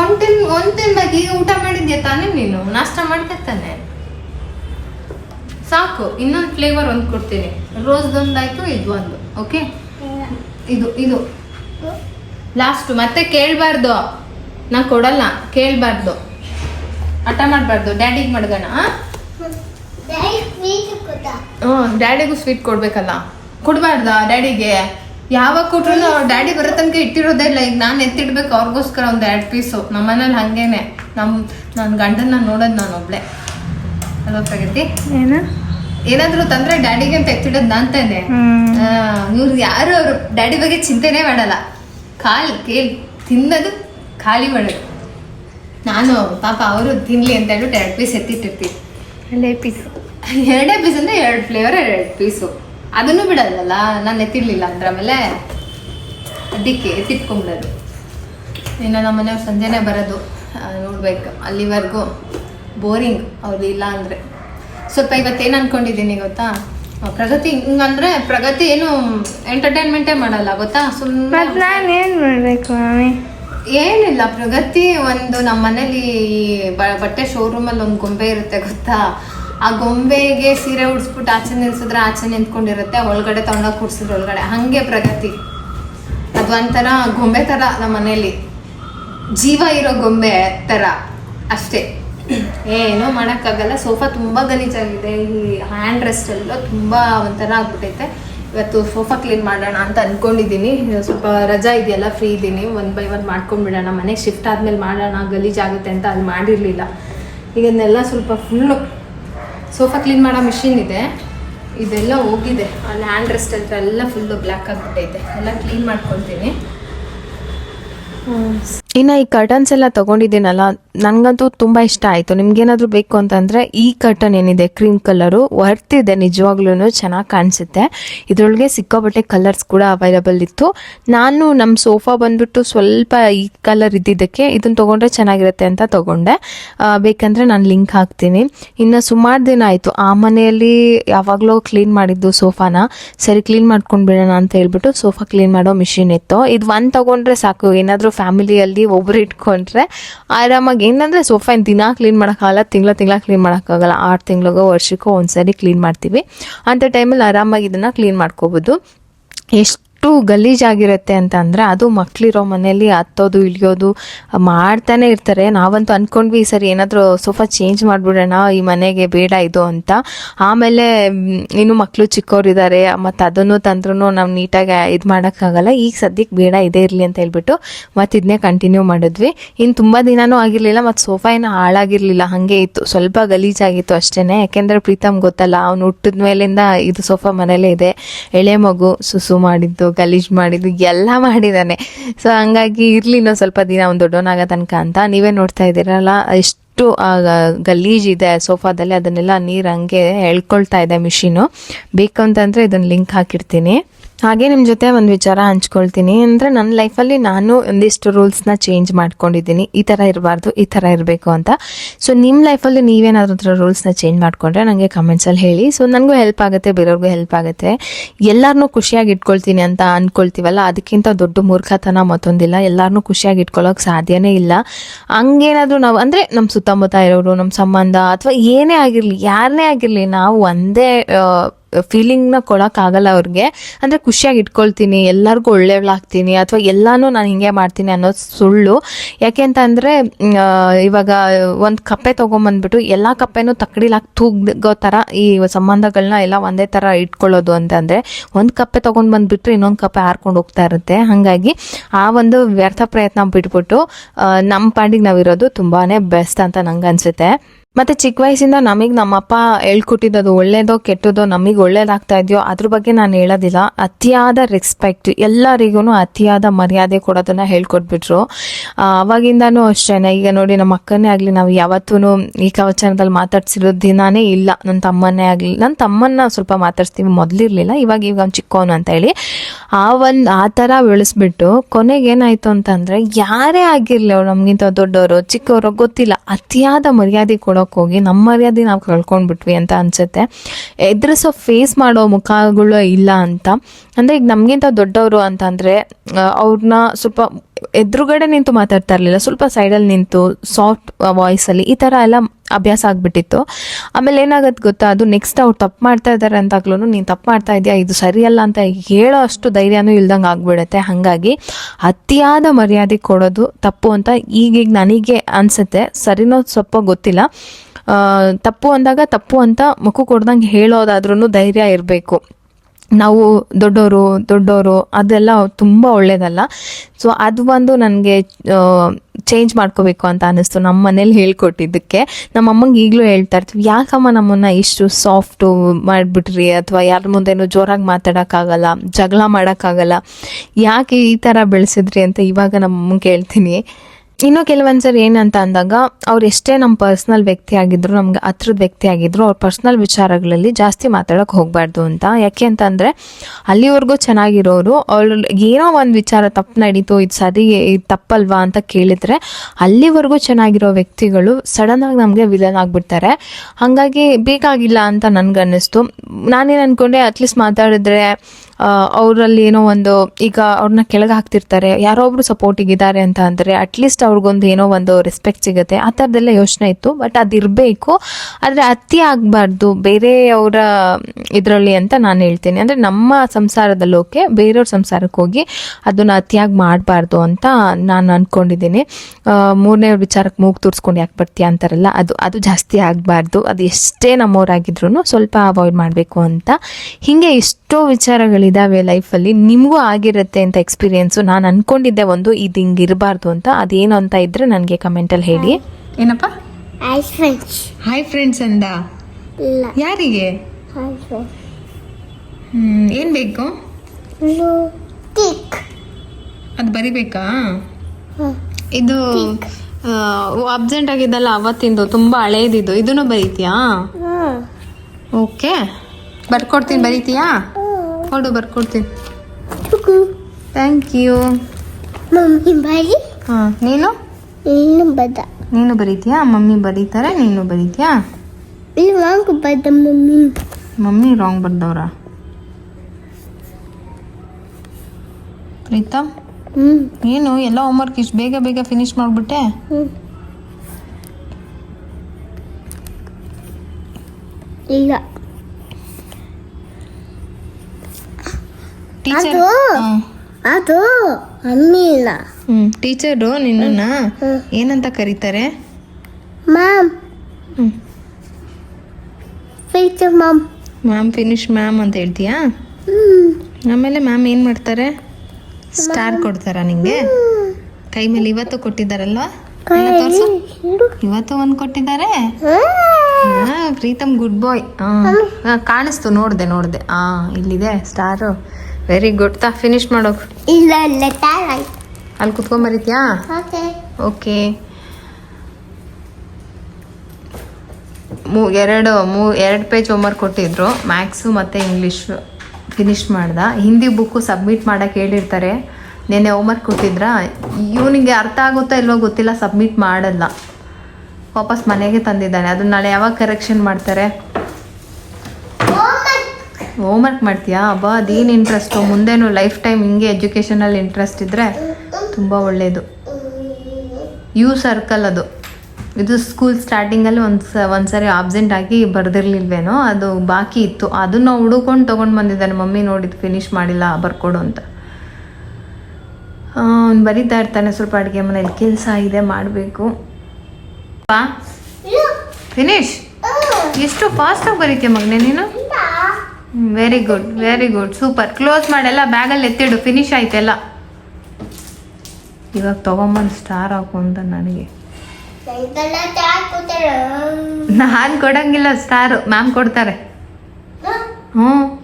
ಒನ್ ಟೈಮ್ ಒನ್ ಟೈಮ್ ಬೇಕು ಈಗ ಊಟ ಮಾಡಿದ್ಯಾ ತಾನೇ ನೀನು? ನಾಷ್ಟ ಮಾಡ್ದೆ ತಾನೆ? ಸಾಕು ಇನ್ನೊಂದು ಫ್ಲೇವರ್ ಒಂದು ಕೊಡ್ತೀನಿ. ರೋಸ್ದೊಂದಾಯ್ತು ಇದು ಒಂದು ಓಕೆ ಇದು ಇದು. ಲಾಸ್ಟ್ ಮತ್ತೆ ಕೇಳಬಾರ್ದು. ನಾ ಕೊಡಲ್ಲ ಕೇಳಬಾರ್ದು. ಹಠ ಮಾಡಬಾರ್ದು ಡ್ಯಾಡಿಗೆ ಮಾಡ್ಗಣ ಹ್ಞೂ ಡ್ಯಾಡಿಗೂ ಸ್ವೀಟ್ ಕೊಡ್ಬೇಕಲ್ಲ. ಕೊಡಬಾರ್ದಾ ಡ್ಯಾಡಿಗೆ? ಯಾವಾಗ ಕೊಟ್ರು ಡ್ಯಾಡಿ ಬರೋ ತನಕ ಇಟ್ಟಿರೋದೇ ಇಲ್ಲ. ಈಗ ನಾನು ಎತ್ತಿಡ್ಬೇಕು ಅವ್ರಿಗೋಸ್ಕರ ಒಂದು ಎರಡು ಪೀಸು ನಮ್ಮ ಮನೇಲಿ ಹಂಗೇನೆ. ನಮ್ಮ ನನ್ನ ಗಂಡನ್ನ ನೋಡೋದು ನಾನು ಒಬ್ಳೆ. ಅಲ್ವಾ ಪ್ರಗತಿ. ಏನು? ಏನಾದರೂ ತಂದ್ರೆ ಡ್ಯಾಡಿಗೆ ಅಂತ ಎತ್ತಿಡೋದು ನಾನು ತಾನೆ. ಇವ್ರು ಯಾರು ಅವರು? ಡ್ಯಾಡಿ ಬಗ್ಗೆ ಚಿಂತೆನೇ ಮಾಡಲ್ಲ. ಖಾಲಿ ಕೇಳಿ ತಿನ್ನೋದು ಖಾಲಿ ಮಾಡೋದು. ನಾನು ಪಾಪ ಅವರು ತಿನ್ಲಿ ಅಂತ ಹೇಳ್ಬಿಟ್ಟು ಎರಡು ಪೀಸ್ ಎತ್ತಿಟ್ಟಿರ್ತೀವಿ. ಎರಡೇ ಪೀಸು ಎರಡೇ ಪೀಸ್ ಅಂದ್ರೆ ಎರಡು ಫ್ಲೇವರ್ ಎರಡು ಪೀಸು ಅದನ್ನು ಬಿಡೋದಲ್ಲ ನಾನು ಎತ್ತಿರ್ಲಿಲ್ಲ ಅಂದ್ರೆ ಆಮೇಲೆ ಅದಕ್ಕೆ ಎತ್ತಿಟ್ಕೊಂಡ್ಬಿಡೋದು ಇನ್ನು ನಮ್ಮ ಮನೆಯವ್ರು ಸಂಜೆನೇ ಬರೋದು ನೋಡ್ಬೇಕು. ಅಲ್ಲಿವರೆಗೂ ಬೋರಿಂಗ್ ಅವ್ರು ಇಲ್ಲ ಅಂದರೆ. ಸ್ವಲ್ಪ ಇವತ್ತೇನು ಅನ್ಕೊಂಡಿದ್ದೀನಿ ಗೊತ್ತಾ? ಪ್ರಗತಿ ಹಿಂಗಂದ್ರೆ ಪ್ರಗತಿ ಏನು ಎಂಟರ್ಟೈನ್ಮೆಂಟೇ ಮಾಡಲ್ಲ ಗೊತ್ತಾ? ಸುಮ್ಮನೆ ಏನು ಮಾಡಬೇಕು ಏನಿಲ್ಲ ಪ್ರಗತಿ ಒಂದು ನಮ್ಮ ಮನೇಲಿ ಬಟ್ಟೆ ಶೋರೂಮಲ್ಲಿ ಒಂದು ಗೊಂಬೆ ಇರುತ್ತೆ ಗೊತ್ತಾ? ಆ ಗೊಂಬೆಗೆ ಸೀರೆ ಉಡ್ಸ್ಬಿಟ್ಟು ಆಚೆ ನಿಲ್ಸಿದ್ರೆ ಆಚೆ ನಿಂತ್ಕೊಂಡಿರುತ್ತೆ ಒಳಗಡೆ ತಗೊಂಡೋಗಿ ಕೂಡ್ಸಿದ್ರೆ ಒಳಗಡೆ. ಹಂಗೆ ಪ್ರಗತಿ. ಅದು ಒಂಥರ ಗೊಂಬೆ ಥರ ನಮ್ಮ ಮನೇಲಿ. ಜೀವ ಇರೋ ಗೊಂಬೆ ಥರ ಅಷ್ಟೇ. ಏನೋ ಮಾಡೋಕ್ಕಾಗಲ್ಲ. ಸೋಫಾ ತುಂಬ ಗಲೀಜಾಗಿದೆ. ಈ ಹ್ಯಾಂಡ್ ರೆಸ್ಟ್ ಎಲ್ಲ ತುಂಬ ಒಂಥರ ಆಗ್ಬಿಟ್ಟೈತೆ ಇವತ್ತು ಸೋಫಾ ಕ್ಲೀನ್ ಮಾಡೋಣ ಅಂತ ಅಂದ್ಕೊಂಡಿದ್ದೀನಿ ಸ್ವಲ್ಪ ರಜಾ ಇದೆಯಲ್ಲ, ಫ್ರೀ ಇದ್ದೀನಿ. ಒನ್ ಬೈ ಒನ್ ಮಾಡ್ಕೊಂಡ್ಬಿಡೋಣ. ಮನೆಗೆ ಶಿಫ್ಟ್ ಆದಮೇಲೆ ಮಾಡೋಣ. ಗಲೀಜಾಗುತ್ತೆ ಅಂತ ಅಲ್ಲಿ ಮಾಡಿರಲಿಲ್ಲ. ಇದನ್ನೆಲ್ಲ ಸ್ವಲ್ಪ ಫುಲ್ಲು ಸೋಫಾ ಕ್ಲೀನ್ ಮಾಡೋ ಮಿಷಿನ್ ಇದೆ. ಇದೆಲ್ಲ ಹೋಗಿದೆ. ಅಲ್ಲಿ ಹ್ಯಾಂಡ್ ರೆಸ್ಟ್ ಹತ್ರ ಎಲ್ಲ ಫುಲ್ಲು ಬ್ಲ್ಯಾಕ್ ಆಗಿಬಿಟ್ಟೈತೆ. ಎಲ್ಲ ಕ್ಲೀನ್ ಮಾಡ್ಕೊತೀನಿ ಇನ್ನು ಈ ಕರ್ಟನ್ಸ್ ಎಲ್ಲ ತಗೊಂಡಿದ್ದೀನಲ್ಲ, ನನಗಂತೂ ತುಂಬ ಇಷ್ಟ ಆಯಿತು. ನಿಮ್ಗೇನಾದರೂ ಬೇಕು ಅಂತಂದರೆ ಈ ಕರ್ಟನ್ ಏನಿದೆ ಕ್ರೀಮ್ ಕಲರು ವರ್ತ್ ಇದೆ ನಿಜವಾಗ್ಲೂ ಚೆನ್ನಾಗಿ ಕಾಣಿಸುತ್ತೆ. ಇದರೊಳಗೆ ಸಿಕ್ಕಾಪಟ್ಟೆ ಕಲರ್ಸ್ ಕೂಡ ಅವೈಲಬಲ್ ಇತ್ತು. ನಾನು ನಮ್ಮ ಸೋಫಾ ಬಂದ್ಬಿಟ್ಟು ಸ್ವಲ್ಪ ಈ ಕಲರ್ ಇದ್ದಿದ್ದಕ್ಕೆ ಇದನ್ನು ತೊಗೊಂಡ್ರೆ ಚೆನ್ನಾಗಿರುತ್ತೆ ಅಂತ ತೊಗೊಂಡೆ. ಬೇಕಂದರೆ ನಾನು ಲಿಂಕ್ ಹಾಕ್ತೀನಿ. ಇನ್ನು ಸುಮಾರು ದಿನ ಆಯಿತು. ಆ ಮನೆಯಲ್ಲಿ ಯಾವಾಗಲೂ ಕ್ಲೀನ್ ಮಾಡಿದ್ದು ಸೋಫಾನ ಸರಿ ಕ್ಲೀನ್ ಮಾಡ್ಕೊಂಡು ಬಿಡೋಣ ಅಂತ ಹೇಳ್ಬಿಟ್ಟು ಸೋಫಾ ಕ್ಲೀನ್ ಮಾಡೋ ಮಿಷಿನ್ ಇತ್ತು. ಇದು ಒಂದು ತಗೊಂಡ್ರೆ ಸಾಕು. ಏನಾದರೂ ಫ್ಯಾಮಿಲಿಯಲ್ಲಿ ಒಬ್ರು ಇಟ್ಕೊಂಡ್ರೆ ಆರಾಮಾಗಿ ಏನಂದರೆ ಸೋಫಾ ಏನು ದಿನ ಕ್ಲೀನ್ ಮಾಡೋಕ್ಕಾಗಲ್ಲ ತಿಂಗಳ ತಿಂಗಳ ಕ್ಲೀನ್ ಮಾಡೋಕ್ಕಾಗಲ್ಲ ಆರು ತಿಂಗಳಿಗೋ ವರ್ಷಕ್ಕೋ ಒಂದ್ಸರಿ ಕ್ಲೀನ್ ಮಾಡ್ತೀವಿ. ಅಂಥ ಟೈಮಲ್ಲಿ ಆರಾಮಾಗಿ ಇದನ್ನು ಕ್ಲೀನ್ ಮಾಡ್ಕೋಬೋದು. ಎಷ್ಟು ಗಲೀಜಾಗಿರುತ್ತೆ ಅಂತ ಅಂದರೆ ಅದು ಮಕ್ಳಿರೋ ಮನೆಯಲ್ಲಿ ಹತ್ತೋದು, ಇಳಿಯೋದು, ಮಾಡ್ತಾನೆ ಇರ್ತಾರೆ. ನಾವಂತೂ ಅಂದ್ಕೊಂಡ್ವಿ ಈ ಸರಿ ಏನಾದರೂ ಸೋಫಾ ಚೇಂಜ್ ಮಾಡಿಬಿಡೋಣ, ಈ ಮನೆಗೆ ಬೇಡ ಇದು ಅಂತ. ಆಮೇಲೆ ಇನ್ನು ಮಕ್ಕಳು ಚಿಕ್ಕವರಿದ್ದಾರೆ ಮತ್ತು ಅದನ್ನು ತಂದ್ರೂ ನಾವು ನೀಟಾಗಿ ಇದು ಮಾಡೋಕ್ಕಾಗಲ್ಲ. ಈಗ ಸದ್ಯಕ್ಕೆ ಬೇಡ, ಇದೇ ಇರಲಿ ಅಂತ ಹೇಳ್ಬಿಟ್ಟು ಮತ್ತು ಇದನ್ನೇ ಕಂಟಿನ್ಯೂ ಮಾಡಿದ್ವಿ. ಇನ್ನು ತುಂಬ ದಿನಾನು ಆಗಿರಲಿಲ್ಲ, ಮತ್ತು ಸೋಫಾ ಏನು ಹಾಳಾಗಿರಲಿಲ್ಲ. ಹಾಗೆ ಇತ್ತು. ಸ್ವಲ್ಪ ಗಲೀಜಾಗಿತ್ತು ಅಷ್ಟೇ ಯಾಕೆಂದರೆ ಪ್ರೀತಮ್ ಗೊತ್ತಲ್ಲ, ಅವ್ನು ಹುಟ್ಟಿದ ಮೇಲಿಂದ ಇದು ಸೋಫಾ ಮನೇಲೇ ಇದೆ. ಎಳೆ ಮಗು ಸುಸು ಮಾಡಿದ್ದು. ಗಲೀಜ್ ಮಾಡಿದ್ದು, ಎಲ್ಲ ಮಾಡಿದ್ದಾನೆ. ಸೊ ಹಂಗಾಗಿ ಇರಲಿ ಇನ್ನೊಂದು ಸ್ವಲ್ಪ ದಿನ, ಅವ್ನು ದೊಡ್ಡವನಾಗ ತನಕ ಅಂತ. ನೀವೇ ನೋಡ್ತಾ ಇದ್ದೀರಲ್ಲ, ಎಷ್ಟು ಗಲೀಜಿದೆ ಸೋಫಾದಲ್ಲಿ, ಅದನ್ನೆಲ್ಲ ನೀರು ಹಂಗೆ ಎಳ್ಕೊಳ್ತಾ ಇದೆ ಮಿಷಿನು. ಬೇಕು ಅಂತಂದರೆ ಇದನ್ನು ಲಿಂಕ್ ಹಾಕಿರ್ತೀನಿ. ಹಾಗೆ ನಿಮ್ಮ ಜೊತೆ ಒಂದು ವಿಚಾರ ಹಂಚ್ಕೊಳ್ತೀನಿ. ಅಂದರೆ ನನ್ನ ಲೈಫಲ್ಲಿ ನಾನು ಒಂದಿಷ್ಟು ರೂಲ್ಸ್ನ ಚೇಂಜ್ ಮಾಡ್ಕೊಂಡಿದ್ದೀನಿ. ಈ ಥರ ಇರಬಾರ್ದು, ಈ ಥರ ಇರಬೇಕು ಅಂತ. ಸೊ ನಿಮ್ಮ ಲೈಫಲ್ಲಿ ನೀವೇನಾದ್ರೂ ಥರ ರೂಲ್ಸ್ನ ಚೇಂಜ್ ಮಾಡಿಕೊಂಡ್ರೆ ನನಗೆ ಕಮೆಂಟ್ಸಲ್ಲಿ ಹೇಳಿ. ಸೊ ನನಗೂ ಹೆಲ್ಪ್ ಆಗುತ್ತೆ, ಬೇರೆಯವ್ರಿಗೂ ಹೆಲ್ಪ್ ಆಗುತ್ತೆ. ಎಲ್ಲರನ್ನೂ ಖುಷಿಯಾಗಿ ಇಟ್ಕೊಳ್ತೀನಿ ಅಂತ ಅಂದ್ಕೊಳ್ತೀವಲ್ಲ ಅದಕ್ಕಿಂತ ದೊಡ್ಡ ಮೂರ್ಖತನ ಮತ್ತೊಂದಿಲ್ಲ. ಎಲ್ಲರನ್ನೂ ಖುಷಿಯಾಗಿ ಇಟ್ಕೊಳ್ಳೋಕೆ ಸಾಧ್ಯನೇ ಇಲ್ಲ. ಹಂಗೇನಾದರೂ ನಾವು, ಅಂದರೆ ನಮ್ಮ ಸುತ್ತಮುತ್ತ ಇರೋರು ನಮ್ಮ ಸಂಬಂಧ, ಅಥವಾ ಏನೇ ಆಗಿರಲಿ ಯಾರನ್ನೇ ಆಗಿರಲಿ, ನಾವು ಒಂದೇ ಫೀಲಿಂಗ್ನ ಕೊಡೋಕ್ಕಾಗಲ್ಲ ಅವ್ರಿಗೆ. ಅಂದರೆ ಖುಷಿಯಾಗಿ ಇಟ್ಕೊಳ್ತೀನಿ, ಎಲ್ಲರಿಗೂ ಒಳ್ಳೆಯವಳಾಗ್ತೀನಿ ಅಥವಾ ಎಲ್ಲನೂ ನಾನು ಹಿಂಗೆ ಮಾಡ್ತೀನಿ ಅನ್ನೋದು ಸುಳ್ಳು. ಯಾಕೆ ಅಂತ ಅಂದರೆ ಇವಾಗ ಒಂದು ಕಪ್ಪೆ ತೊಗೊಂಬಂದ್ಬಿಟ್ಟು ಎಲ್ಲ ಕಪ್ಪೆನೂ ತಕ್ಕಡಿಲಾಗಿ ತೂಗೋ ಥರ ಈ ಸಂಬಂಧಗಳನ್ನ ಎಲ್ಲ ಒಂದೇ ಥರ ಇಟ್ಕೊಳ್ಳೋದು ಅಂತಂದರೆ ಒಂದು ಕಪ್ಪೆ ತೊಗೊಂಡು ಬಂದುಬಿಟ್ರೆ ಇನ್ನೊಂದು ಕಪ್ಪೆ ಹಾರ್ಕೊಂಡು ಹೋಗ್ತಾ ಇರುತ್ತೆ. ಹಾಗಾಗಿ ಆ ಒಂದು ವ್ಯರ್ಥ ಪ್ರಯತ್ನ ಬಿಟ್ಬಿಟ್ಟು ನಮ್ಮ ಪಾಡಿಗೆ ನಾವಿರೋದು ತುಂಬಾ ಬೆಸ್ಟ್ ಅಂತ ನಂಗೆ ಅನಿಸುತ್ತೆ ಮತ್ತೆ ಚಿಕ್ಕ ವಯಸ್ಸಿಂದ ನಮಗೆ ನಮ್ಮಪ್ಪ ಹೇಳ್ಕೊಟ್ಟಿದ್ದು ಒಳ್ಳೇದೋ ಕೆಟ್ಟದೋ ನಮಗೆ ಒಳ್ಳೇದಾಗ್ತಾ ಇದೆಯೋ, ಅದ್ರ ಬಗ್ಗೆ ನಾನು ಹೇಳೋದಿಲ್ಲ. ಅತಿಯಾದ ರೆಸ್ಪೆಕ್ಟ್ ಎಲ್ಲರಿಗೂ ಅತಿಯಾದ ಮರ್ಯಾದೆ ಕೊಡೋದನ್ನ ಹೇಳ್ಕೊಟ್ಬಿಟ್ರು. ಅವಾಗಿಂದಾನು ಅವಾಗಿಂದನೂ ಅಷ್ಟೇ ಈಗ ನೋಡಿ ನಮ್ಮ ಅಕ್ಕನೇ ಆಗಲಿ, ನಾವು ಯಾವತ್ತೂ ಈ ಕವಚನದಲ್ಲಿ ಮಾತಾಡ್ಸಿರೋ ದಿನಾನೇ ಇಲ್ಲ. ನನ್ನ ತಮ್ಮನೇ ಆಗಲಿ. ನನ್ನ ತಮ್ಮನ್ನ ಸ್ವಲ್ಪ ಮಾತಾಡ್ಸ್ತೀವಿ. ಮೊದಲಿರ್ಲಿಲ್ಲ, ಇವಾಗ ಈಗ ಅವ್ನು ಚಿಕ್ಕವನು ಅಂತ ಹೇಳಿ. ಆ ಒಂದು, ಆ ಥರ ಬೆಳೆಸ್ಬಿಟ್ಟು ಕೊನೆಗೆ ಏನಾಯ್ತು ಅಂತಂದ್ರೆ, ಯಾರೇ ಆಗಿರಲಿ ಅವ್ರು ನಮಗಿಂತ ದೊಡ್ಡವರು ಚಿಕ್ಕವರು, ಗೊತ್ತಿಲ್ಲ. ಅತಿಯಾದ ಮರ್ಯಾದೆ ಕೊಡೋಕೆ ಹೋಗಿ ನಮ್ಮ ಮರ್ಯಾದೆ ನಾವು ಕಳ್ಕೊಂಡ್ಬಿಟ್ವಿ ಅಂತ ಅನ್ಸುತ್ತೆ. ಎದುರಿಸೋ ಫೇಸ್ ಮಾಡೋ ಮುಖಗಳು ಇಲ್ಲ ಅಂತ. ಅಂದರೆ ಈಗ ನಮಗಿಂತ ದೊಡ್ಡವರು ಅಂತಂದರೆ ಅವ್ರನ್ನ ಸ್ವಲ್ಪ ಎದುರುಗಡೆ ನಿಂತು ಮಾತಾಡ್ತಾ ಇರಲಿಲ್ಲ. ಸ್ವಲ್ಪ ಸೈಡಲ್ಲಿ ನಿಂತು ಸಾಫ್ಟ್ ವಾಯ್ಸಲ್ಲಿ ಈ ಥರ ಎಲ್ಲ ಅಭ್ಯಾಸ ಆಗಿಬಿಟ್ಟಿತ್ತು. ಆಮೇಲೆ ಏನಾಗುತ್ತೆ ಗೊತ್ತಾ? ಅದು ನೆಕ್ಸ್ಟ್ ಅವ್ರು ತಪ್ಪು ಮಾಡ್ತಾ ಇದ್ದಾರೆ ಅಂತಾಗ್ಲೂ ನೀನು ತಪ್ಪು ಮಾಡ್ತಾ ಇದೆಯಾ? ಇದು ಸರಿಯಲ್ಲ ಅಂತ ಹೇಳೋ ಅಷ್ಟು ಧೈರ್ಯನೂ ಇಲ್ದಂಗೆ ಆಗ್ಬಿಡುತ್ತೆ. ಹಾಗಾಗಿ ಅತಿಯಾದ ಮರ್ಯಾದೆ ಕೊಡೋದು ತಪ್ಪು ಅಂತ ಈಗೀಗ ನನಗೆ ಅನಿಸುತ್ತೆ. ಸರಿನೋ ಸ್ವಲ್ಪ ಗೊತ್ತಿಲ್ಲ. ತಪ್ಪು ಅಂದಾಗ ತಪ್ಪು ಅಂತ ಮುಖ ಕೊಡ್ದಂಗೆ ಹೇಳೋದಾದ್ರೂ ಧೈರ್ಯ ಇರಬೇಕು. ನಾವು ದೊಡ್ಡವರು ದೊಡ್ಡವರು ಅದೆಲ್ಲ ತುಂಬ ಒಳ್ಳೇದಲ್ಲ. ಸೊ ಅದು ಒಂದು ನನಗೆ ಚೇಂಜ್ ಮಾಡ್ಕೋಬೇಕು ಅಂತ ಅನ್ನಿಸ್ತು ನಮ್ಮ ಮನೇಲಿ ಹೇಳ್ಕೊಟ್ಟಿದ್ದಕ್ಕೆ. ನಮ್ಮ ಅಮ್ಮಂಗೆ ಈಗಲೂ ಹೇಳ್ತಾ ಇರ್ತೀವಿ, ಯಾಕಮ್ಮ ನಮ್ಮನ್ನು ಇಷ್ಟು ಸಾಫ್ಟು ಮಾಡಿಬಿಟ್ರಿ? ಅಥವಾ ಯಾರ ಮುಂದೆನೂ ಜೋರಾಗಿ ಮಾತಾಡೋಕ್ಕಾಗಲ್ಲ, ಜಗಳ ಮಾಡೋಕ್ಕಾಗಲ್ಲ. ಯಾಕೆ ಈ ಥರ ಬೆಳೆಸಿದ್ರಿ? ಅಂತ ಇವಾಗ ನಮ್ಮ ಅಮ್ಮಂಗೆ ಕೇಳ್ತೀನಿ ಇನ್ನು ಕೆಲವೊಂದ್ಸರಿ ಏನಂತ ಅಂದಾಗ ಅವ್ರು ಎಷ್ಟೇ ನಮ್ಮ ಪರ್ಸ್ನಲ್ ವ್ಯಕ್ತಿ ಆಗಿದ್ರು, ನಮ್ಗೆ ಹತ್ರದ ವ್ಯಕ್ತಿ ಆಗಿದ್ರು, ಅವ್ರ ಪರ್ಸ್ನಲ್ ವಿಚಾರಗಳಲ್ಲಿ ಜಾಸ್ತಿ ಮಾತಾಡೋಕೆ ಹೋಗಬಾರ್ದು ಅಂತ. ಯಾಕೆ ಅಂತಂದರೆ ಅಲ್ಲಿವರೆಗೂ ಚೆನ್ನಾಗಿರೋರು, ಅವ್ರು ಏನೋ ಒಂದು ವಿಚಾರ ತಪ್ಪು ನಡೀತು, ಇದು ಸರಿ, ಇದು ತಪ್ಪಲ್ವಾ ಅಂತ ಕೇಳಿದ್ರೆ ಅಲ್ಲಿವರೆಗೂ ಚೆನ್ನಾಗಿರೋ ವ್ಯಕ್ತಿಗಳು ಸಡನ್ನಾಗಿ ನಮಗೆ ವಿಲನ್ ಆಗಿಬಿಡ್ತಾರೆ. ಹಾಗಾಗಿ ಬೇಕಾಗಿಲ್ಲ ಅಂತ ನನಗನ್ನಿಸ್ತು. ನಾನೇನು ಅಂದ್ಕೊಂಡೆ ಅಟ್ಲೀಸ್ಟ್ ಮಾತಾಡಿದ್ರೆ ಅವರಲ್ಲಿ ಏನೋ ಒಂದು ಈಗ ಅವ್ರನ್ನ ಕೆಳಗೆ ಹಾಕ್ತಿರ್ತಾರೆ. ಯಾರೋ ಒಬ್ರು ಸಪೋರ್ಟಿಗೆ ಇದ್ದಾರೆ ಅಂತ ಅಂದರೆ ಅಟ್ಲೀಸ್ಟ್ ಅವ್ರಿಗೊಂದು ಏನೋ ಒಂದು ರೆಸ್ಪೆಕ್ಟ್ ಸಿಗುತ್ತೆ. ಆ ಥರದ್ದೆಲ್ಲ ಯೋಚನೆ ಇತ್ತು. ಬಟ್ ಅದು ಇರಬೇಕು. ಆದರೆ ಅತಿ ಆಗಬಾರ್ದು. ಬೇರೆಯವರ ಇದರಲ್ಲಿ ಅಂತ ನಾನು ಹೇಳ್ತೀನಿ. ಅಂದರೆ ನಮ್ಮ ಸಂಸಾರದಲ್ಲಿ ಓಕೆ ಬೇರೆಯವ್ರ ಸಂಸಾರಕ್ಕೆ ಹೋಗಿ ಅದನ್ನು ಅತಿಯಾಗಿ ಮಾಡಬಾರ್ದು ಅಂತ ನಾನು ಅಂದ್ಕೊಂಡಿದ್ದೀನಿ ಮೂರನೇ ವಿಚಾರಕ್ಕೆ ಮೂಗು ತೋರಿಸ್ಕೊಂಡು ಯಾಕೆ ಬರ್ತೀಯ ಅಂತಾರಲ್ಲ, ಅದು ಅದು ಜಾಸ್ತಿ ಆಗಬಾರ್ದು. ಅದು ಎಷ್ಟೇ ನಮ್ಮವರಾಗಿದ್ರು ಸ್ವಲ್ಪ ಅವಾಯ್ಡ್ ಮಾಡಬೇಕು ಅಂತ. ಹೀಗೆ ಎಷ್ಟೋ ವಿಚಾರಗಳಿದಾವೆ ಲೈಫಲ್ಲಿ. ನಿಮಗೂ ಆಗಿರುತ್ತೆ ಅಂತ ಎಕ್ಸ್ಪೀರಿಯೆನ್ಸು ನಾನು ಅನ್ಕೊಂಡಿದ್ದೆ ಒಂದು ಇದು ಹಿಂಗೆ ಇರಬಾರ್ದು ಅಂತ. ಅದೇನು ಅಂತ ಇದ್ದರೆ ನನಗೆ ಕಮೆಂಟಲ್ಲಿ ಹೇಳಿ. ಏನಪ್ಪ? ಹಾಯ್ ಫ್ರೆಂಡ್ಸ್ ಹಾಯ್ ಫ್ರೆಂಡ್ಸ್ ಅಂದ? ಇಲ್ಲ. ಯಾರಿಗೆ? ಹ್ಮ್ ಏನ್ ಬೇಕು? ಅದು ಬರಿಬೇಕಾ? ಇದು ಅಬ್ಸೆಂಟ್ ಆಗಿದ್ದಲ್ಲ ಅವತ್ತಿಂದು ತುಂಬಾ ಹಳೇದಿದ್ದು. ಇದನ್ನು ಬರೀತೀಯಾ? ಹಾಂ. ಓಕೆ ಬರ್ಕೊಡ್ತೀನಿ ಬರೀತೀಯಾ? ಕೊಡು ಬರ್ಕೊಡ್ತೀನಿ. ಥ್ಯಾಂಕ್ ಯು ಮಮ್ಮಿ ಬರಿ ಹಾಂ ನೀನು? ನೀನು ಬದ. ನೀನು ಬರೀತೀಯಾ? ಮಮ್ಮಿ ಬರೀತಾರೆ ನೀನು ಬರೀತೀಯಾ? ಇಲ್ಲಿ ವಾಂಗ್ ಬದ ಮಮ್ಮಿ. ಮಮ್ಮಿ ರಾಂಗ್ ಬರ್ದವ್ರಾ? ಪ್ರೀತಮ್ ಏನು ಎಲ್ಲ ಹೋಮ್ವರ್ಕ್ ಇಷ್ಟು ಬೇಗ ಬೇಗ ಫಿನಿಶ್ ಮಾಡಿಬಿಟ್ಟೆ? ಇಲ್ಲ. ಟೀಚರ್ ಅದು? ಅಮ್ಮಿ ಇಲ್ಲ ಹ್ಞೂ ಟೀಚರು ನಿನ್ನನ್ನು ಏನಂತ ಕರೀತಾರೆ? Ma'am face ma'am ma'am finish ma'am ಅಂತ ಹೇಳ್ತೀಯಾ? ಆಮೇಲೆ ಮ್ಯಾಮ್ ಏನು ಮಾಡ್ತಾರೆ? ಸ್ಟಾರ್ ಕೊಡ್ತಾರಾ ನಿಂಗೆ? ಕೈ ಮೇಲೆ ಇವತ್ತು ಕೊಟ್ಟಿದ್ದಾರಲ್ವಾ? ಇವತ್ತು ಒಂದು ಕೊಟ್ಟಿದ್ದಾರೆ? ಹಾ. ಪ್ರೀತಮ್ ಗುಡ್ ಬಾಯ್ ಕಾಣಿಸ್ತು ನೋಡಿದೆ ನೋಡಿದೆ. ಹಾ ಇಲ್ಲಿದೆ ಸ್ಟಾರು ವೆರಿ ಗುಡ್ ತಾ ಫಿನಿಶ್ ಮಾಡೋಕ್. ಇಲ್ಲ ಅಲ್ಲಿ ಕುತ್ಕೊಂಡ್ ಬರೀತಿಯಾ? ಓಕೆ. ಮೂ ಎರಡು ಮೂ ಎರಡು ಪೇಜ್ ಹೋಮ್ವರ್ಕ್ ಕೊಟ್ಟಿದ್ರು. ಮ್ಯಾಥ್ಸು ಮತ್ತು ಇಂಗ್ಲೀಷು ಫಿನಿಶ್ ಮಾಡ್ದ. ಹಿಂದಿ ಬುಕ್ಕು ಸಬ್ಮಿಟ್ ಮಾಡೋಕ್ಕೆ ಹೇಳಿರ್ತಾರೆ. ನೆನ್ನೆ ಹೋಮ್ವರ್ಕ್ ಕೊಟ್ಟಿದ್ರ? ಇವನಿಗೆ ಅರ್ಥ ಆಗುತ್ತೋ ಇಲ್ವೋ ಗೊತ್ತಿಲ್ಲ ಸಬ್ಮಿಟ್ ಮಾಡಲ್ಲ. ವಾಪಸ್ ಮನೆಗೆ ತಂದಿದ್ದಾನೆ. ಅದನ್ನ ನಾಳೆ ಯಾವಾಗ ಕರೆಕ್ಷನ್ ಮಾಡ್ತಾರೆ? ಹೋಮ್ವರ್ಕ್ ಮಾಡ್ತೀಯಾ? ಅಬ್ಬಾ ಅದೇನು ಇಂಟ್ರೆಸ್ಟು ಮುಂದೇನು ಲೈಫ್ ಟೈಮ್ ಹಿಂಗೆ ಎಜುಕೇಷನಲ್ಲಿ ಇಂಟ್ರೆಸ್ಟ್ ಇದ್ದರೆ ತುಂಬ ಒಳ್ಳೆಯದು ಯು ಸರ್ಕಲ್ ಅದು. ಇದು ಸ್ಕೂಲ್ ಸ್ಟಾರ್ಟಿಂಗಲ್ಲಿ ಒಂದು ಸ ಒಂದು ಸರಿ ಆಬ್ಸೆಂಟ್ ಆಗಿ ಬರೆದಿರ್ಲಿಲ್ವೇನೋ ಅದು ಬಾಕಿ ಇತ್ತು. ಅದನ್ನು ಹುಡುಕೊಂಡು ತೊಗೊಂಡು ಬಂದಿದ್ದಾನೆ. ಮಮ್ಮಿ ನೋಡಿದ್ದು ಫಿನಿಶ್ ಮಾಡಿಲ್ಲ ಬರ್ಕೊಡು ಅಂತ. ಅವ್ನು ಬರೀತಾ ಇರ್ತಾನೆ ಸ್ವಲ್ಪ ಅಡುಗೆ ಮನೇಲಿ. ಕೆಲಸ ಇದೆ ಮಾಡಬೇಕು. ಪಾ ಫಿನಿಶ್ ಎಷ್ಟು ಫಾಸ್ಟಾಗಿ ಬರೀತೀಯ ಮಗನೇ ನೀನು? Very good very good super close ಮಾಡೆಲ್ಲ ಬ್ಯಾಗಲ್ಲಿ ಎತ್ತಿಡು. ಫಿನಿಶ್ ಆಯ್ತೆಲ್ಲ. ಇವಾಗ ತಗೊಂಬಂದು ಸ್ಟಾರ್ ಹಾಕು ಅಂತ ನನಗೆ. ನಾನು ಕೊಡಂಗಿಲ್ಲ ಸ್ಟಾರು ಮ್ಯಾಮ್ ಕೊಡ್ತಾರೆ. ಹ್ಞೂ.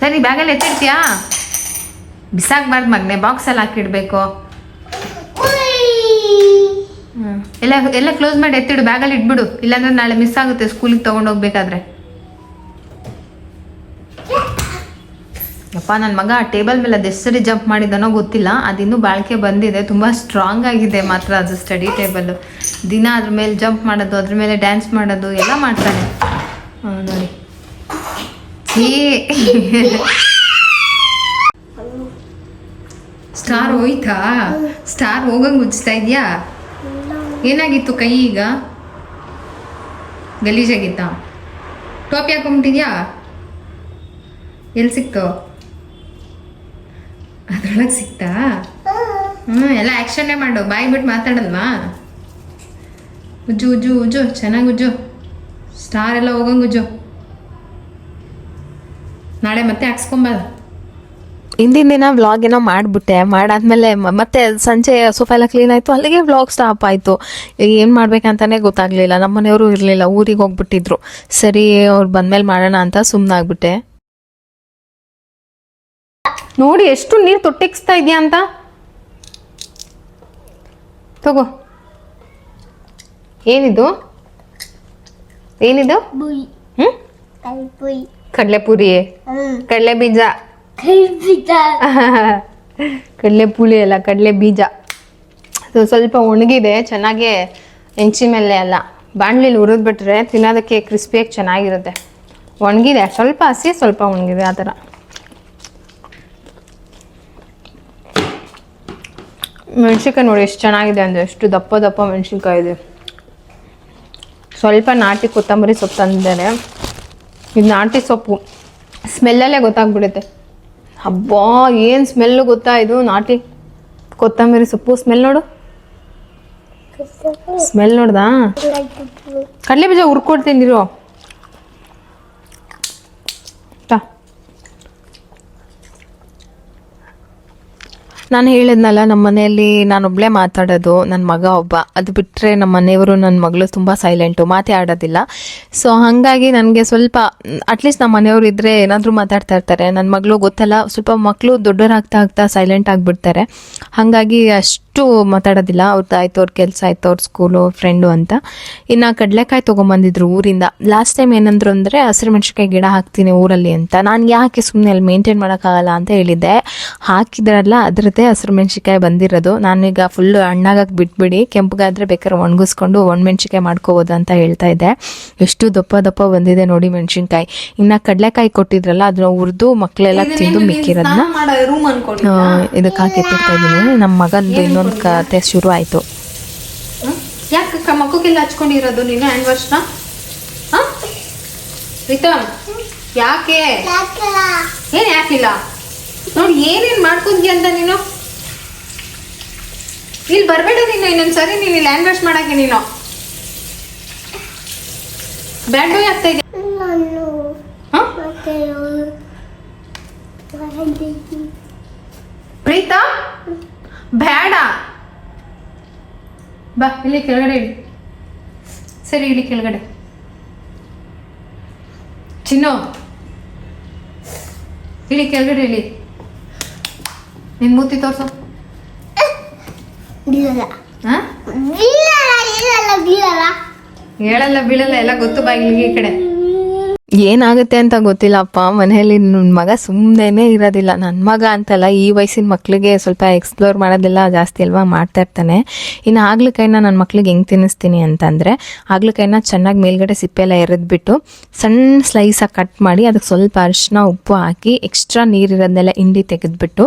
ಸರಿ ಬ್ಯಾಗಲ್ಲಿ ಎತ್ತಿಡ್ತೀಯಾ? ಬಿಸಾಕ್ಬಾರ್ದು ಮಗನೆ ಬಾಕ್ಸಲ್ಲಿ ಹಾಕಿಡ್ಬೇಕು. ಹ್ಞೂ ಎಲ್ಲ ಎಲ್ಲ ಕ್ಲೋಸ್ ಮಾಡಿ ಎತ್ತಿಡು. ಬ್ಯಾಗಲ್ಲಿ ಇಟ್ಬಿಡು. ಇಲ್ಲಾಂದ್ರೆ ನಾಳೆ ಮಿಸ್ ಆಗುತ್ತೆ. ಸ್ಕೂಲಿಗೆ ತೊಗೊಂಡು ಯಪ್ಪ ನನ್ನ ಮಗ ಆ ಟೇಬಲ್ ಮೇಲೆ ಅದೆಷ್ಟು ಸರಿ ಜಂಪ್ ಮಾಡಿದ್ದಾನೋ ಗೊತ್ತಿಲ್ಲ. ಅದಿನ್ನೂ ಬಾಳಿಕೆ ಬಂದಿದೆ. ತುಂಬ ಸ್ಟ್ರಾಂಗ್ ಆಗಿದೆ ಮಾತ್ರ ಅದು ಸ್ಟಡಿ ಟೇಬಲ್ ದಿನ ಅದ್ರ ಮೇಲೆ ಜಂಪ್ ಮಾಡೋದು, ಅದ್ರ ಮೇಲೆ ಡ್ಯಾನ್ಸ್ ಮಾಡೋದು, ಎಲ್ಲ ಮಾಡ್ತಾನೆ. ನೋಡಿ. ಸ್ಟಾರ್ ಹೋಯ್ತಾ? ಸ್ಟಾರ್ ಹೋಗಂಗೆ ಮುಚ್ಚಿಸ್ತಾ ಇದೆಯಾ? ಏನಾಗಿತ್ತು ಕೈ ಈಗ? ಗಲೀಜಾಗಿತ್ತಾ? ಟೋಪಿ ಹಾಕೊಂಬಿಟ್ಟಿದ್ಯಾ ಎಲ್ಲಿ ಸಿಕ್ತು? ಅದ್ರೊಳಗೆ ಸಿಕ್ತಾ? ಹ್ಞೂ ಎಲ್ಲ ಆ್ಯಕ್ಷನ್ನೇ ಮಾಡು. ಬಾಯಿ ಬಿಟ್ಟು ಮಾತಾಡಲ್ವಾ? ಉಜ್ಜು ಉಜ್ಜು ಉಜ್ಜು. ಚೆನ್ನಾಗಿ ಉಜ್ಜು. ಸ್ಟಾರ್ ಎಲ್ಲ ಹೋಗಂಗೆ ಉಜ್ಜು. ನಾಳೆ ಮತ್ತೆ ಹಾಕ್ಸ್ಕೊಂಬಲ್ಲ. ಹಿಂದಿನ ದಿನ ವ್ಲಾಗ್ ಏನೋ ಮಾಡಿಬಿಟ್ಟೆ. ಮಾಡಾದ್ಮೇಲೆ ಮತ್ತೆ ಸಂಜೆ ಸೋಫಾ ಎಲ್ಲ ಕ್ಲೀನ್ ಆಯಿತು. ಅಲ್ಲಿಗೆ ವ್ಲಾಗ್ ಸ್ಟಾಪ್ ಆಯಿತು. ಏನು ಮಾಡ್ಬೇಕಂತಾನೆ ಗೊತ್ತಾಗಲಿಲ್ಲ. ನಮ್ಮ ಮನೆಯವರು ಇರಲಿಲ್ಲ. ಊರಿಗೆ ಹೋಗ್ಬಿಟ್ಟಿದ್ರು. ಸರಿ, ಅವ್ರು ಬಂದ್ಮೇಲೆ ಮಾಡೋಣ ಅಂತ ಸುಮ್ಮನಾಗ್ಬಿಟ್ಟೆ ನೋಡಿ ಎಷ್ಟು ನೀರು ತೊಟ್ಟಿಕ್ಸ್ತಾ ಇದೆಯಾ ಅಂತ? ತಗೋ. ಏನಿದು? ಏನಿದು? ಹ್ಞೂ ಕಡಲೆಪುರಿ. ಹ್ಮ್. ಕಡಲೆ ಬೀಜ ಕಡಲೆ ಪುಳಿ ಅಲ್ಲ ಕಡಲೆ ಬೀಜ ಅದು ಸ್ವಲ್ಪ ಒಣಗಿದೆ ಚೆನ್ನಾಗಿ ಹೆಂಚಿ ಮೇಲೆ ಅಲ್ಲ. ಬಾಣಲಿಲಿ ಹುರಿದ್ಬಿಟ್ರೆ ತಿನ್ನೋದಕ್ಕೆ ಕ್ರಿಸ್ಪಿಯಾಗಿ ಚೆನ್ನಾಗಿರುತ್ತೆ. ಒಣಗಿದೆ ಸ್ವಲ್ಪ ಹಸಿ ಸ್ವಲ್ಪ ಒಣಗಿದೆ ಆ ಥರ. ಮೆಣಸಿನ್ಕಾಯಿ ನೋಡಿ ಎಷ್ಟು ಚೆನ್ನಾಗಿದೆ ಅಂದರೆ ಎಷ್ಟು ದಪ್ಪ ದಪ್ಪ ಮೆಣಸಿನ್ಕಾಯಿ ಇದೆ. ಸ್ವಲ್ಪ ನಾಟಿ ಕೊತ್ತಂಬರಿ ಸೊಪ್ಪು ತಂದಿದ್ದಾರೆ ಇದು ನಾಟಿ ಸೊಪ್ಪು. ಸ್ಮೆಲ್ಲಲ್ಲೇ ಗೊತ್ತಾಗ್ಬಿಡುತ್ತೆ. ಹಬ್ಬಾ ಏನು ಸ್ಮೆಲ್ಲು ಗೊತ್ತಾ ಇದು? ನಾಟಿ ಕೊತ್ತಂಬರಿ ಸೊಪ್ಪು. ಸ್ಮೆಲ್ ನೋಡು. ಸ್ಮೆಲ್ ನೋಡ್ದಾ? ಕಡಲೆ ಬೀಜ ಹುರ್ಕೊಡ್ತೀನಿರು ನಾನು ಹೇಳಿದ್ನಲ್ಲ ನಮ್ಮ ಮನೆಯಲ್ಲಿ ನಾನೊಬ್ಬಳೇ ಮಾತಾಡೋದು ನನ್ನ ಮಗ ಒಬ್ಬ. ಅದು ಬಿಟ್ಟರೆ ನಮ್ಮ ಮನೆಯವರು ನನ್ನ ಮಗಳು ತುಂಬ ಸೈಲೆಂಟು ಮಾತೇ ಆಡೋದಿಲ್ಲ. ಸೊ ಹಾಗಾಗಿ ನನಗೆ ಸ್ವಲ್ಪ ಅಟ್ಲೀಸ್ಟ್ ನಮ್ಮ ಮನೆಯವರು ಇದ್ದರೆ ಏನಾದರೂ ಮಾತಾಡ್ತಾ ಇರ್ತಾರೆ. ನನ್ನ ಮಗಳು ಗೊತ್ತಲ್ಲ, ಸ್ವಲ್ಪ ಮಕ್ಕಳು ದೊಡ್ಡವರಾಗ್ತಾ ಆಗ್ತಾ ಸೈಲೆಂಟ್ ಆಗಿಬಿಡ್ತಾರೆ. ಹಾಗಾಗಿ ಅಷ್ಟು ಮಾತಾಡೋದಿಲ್ಲ. ಅವ್ರದ್ದು ಆಯ್ತು ಅವ್ರ ಕೆಲಸ ಆಯ್ತು ಅವ್ರ ಸ್ಕೂಲು ಫ್ರೆಂಡು ಅಂತ. ಇನ್ನು ಕಡಲೆಕಾಯಿ ತೊಗೊಂಬಂದಿದ್ರು ಊರಿಂದ. ಲಾಸ್ಟ್ ಟೈಮ್ ಏನಂದ್ರು ಅಂದರೆ ಹಸಿರು ಮೆಣಸಿನ್ಕಾಯಿ ಗಿಡ ಹಾಕ್ತೀನಿ ಊರಲ್ಲಿ ಅಂತ. ನಾನು ಯಾಕೆ ಸುಮ್ಮನೆ ಅಲ್ಲಿ ಮೇಂಟೈನ್ ಮಾಡೋಕ್ಕಾಗಲ್ಲ ಅಂತ ಹೇಳಿದ್ದೆ. ಹಾಕಿದ್ರಲ್ಲ ಅದರದ್ದೇ ಹಸಿರು ಮೆಣಸಿನ್ಕಾಯಿ ಬಂದಿರೋದು. ನಾನೀಗ ಫುಲ್ಲು ಹಣ್ಣಾಗಕ್ಕೆ ಬಿಟ್ಬಿಡಿ. ಕೆಂಪಗಾದ್ರೆ ಬೇಕಾದ್ರೆ ಒಣಗಿಸ್ಕೊಂಡು ಒಣಮೆಣ್ಸಿಕಾಯಿ ಮಾಡ್ಕೋಬೋದು ಅಂತ ಹೇಳ್ತಾ ಇದ್ದೆ. ಎಷ್ಟು ದಪ್ಪ ದಪ್ಪ ಬಂದಿದೆ ನೋಡಿ ಮೆಣಸಿನ್ಕಾಯಿ. ಇನ್ನು ಕಡಲೆಕಾಯಿ ಕೊಟ್ಟಿದ್ರಲ್ಲ ಅದನ್ನ ಹುರಿದು ಮಕ್ಕಳೆಲ್ಲ ತಿಂದು ಮಿಕ್ಕಿರೋದನ್ನ ಇದಕ್ಕೆ ಹಾಕಿ ಎತ್ತಿರ್ತಾ ಇದ್ದೀನಿ. ನಮ್ಮ ಮಗಂದು ಇನ್ನೊಂದು ಕತೆ ಶುರು ಆಯಿತು. ಯಾಕೆ ಮಗುಗೆಲ್ಲ ಹಚ್ಕೊಂಡಿರೋದು ನೀನು ಹ್ಯಾಂಡ್ ವಾಶ್ನ ಪ್ರೀತಮ್ ಯಾಕೆ? ಏನ್ ಯಾಕಿಲ್ಲ? ನೋಡಿ ಏನೇನ್ ಮಾಡ್ಕೊಂತೀಯ ಅಂತ ನೀನು? ಇಲ್ಲಿ ಬರಬೇಡ ನೀನು ಇನ್ನೊಂದು ಸರಿ ನೀನು ಇಲ್ಲಿ ಹ್ಯಾಂಡ್ ವಾಶ್ ಮಾಡಕ್ಕೆ ನೀನು. ಬ್ಯಾಡ್ ಬಾಯ್ ಆಗ್ತಾ ಇದೆಯಾ? ಪ್ರೀತಾ ಬೇಡ. ಬಾ ಇಲ್ಲಿ ಕೆಳಗಡೆ ಇಳಿ ಸರಿ ಇಳಿ ಕೆಳಗಡೆ. ಚಿನ್ನು. ಇಳಿ ಕೆಳಗಡೆ ಇಳಿ ನಿನ್ ಮೂತಿ ತೋರ್ಸು. ಹೇಳಲ್ಲ ಬೀಳಲ್ಲ ಎಲ್ಲ ಗೊತ್ತು ಬಾಗಿಲಿಗೆ ಈ ಕಡೆ. ಏನಾಗುತ್ತೆ ಅಂತ ಗೊತ್ತಿಲ್ಲಪ್ಪ. ಮನೆಯಲ್ಲಿ ನನ್ನ ಮಗ ಸುಮ್ಮನೆ ಇರೋದಿಲ್ಲ. ನನ್ನ ಮಗ ಅಂತಲ್ಲ, ಈ ವಯಸ್ಸಿನ ಮಕ್ಕಳಿಗೆ ಸ್ವಲ್ಪ ಎಕ್ಸ್ಪ್ಲೋರ್ ಮಾಡೋದೆಲ್ಲ ಜಾಸ್ತಿ ಅಲ್ವಾ ಮಾಡ್ತಾ ಇರ್ತಾನೆ. ಇನ್ನು ಹಾಗಲಕಾಯಿನ ನನ್ನ ಮಕ್ಳಿಗೆ ಹೆಂಗೆ ತಿನ್ನಿಸ್ತೀನಿ ಅಂತಂದರೆ ಆಗ್ಲಿಕಾಯಿನ ಚೆನ್ನಾಗಿ ಮೇಲ್ಗಡೆ ಸಿಪ್ಪೆ ಎಲ್ಲ ಎರೆದ್ಬಿಟ್ಟು ಸಣ್ಣ ಸ್ಲೈಸಾಗಿ ಕಟ್ ಮಾಡಿ ಅದಕ್ಕೆ ಸ್ವಲ್ಪ ಅರಿಶಿನ, ಉಪ್ಪು ಹಾಕಿ ಎಕ್ಸ್ಟ್ರಾ ನೀರಿರೋದನ್ನೆಲ್ಲ ಹಿಂಡಿ ತೆಗೆದ್ಬಿಟ್ಟು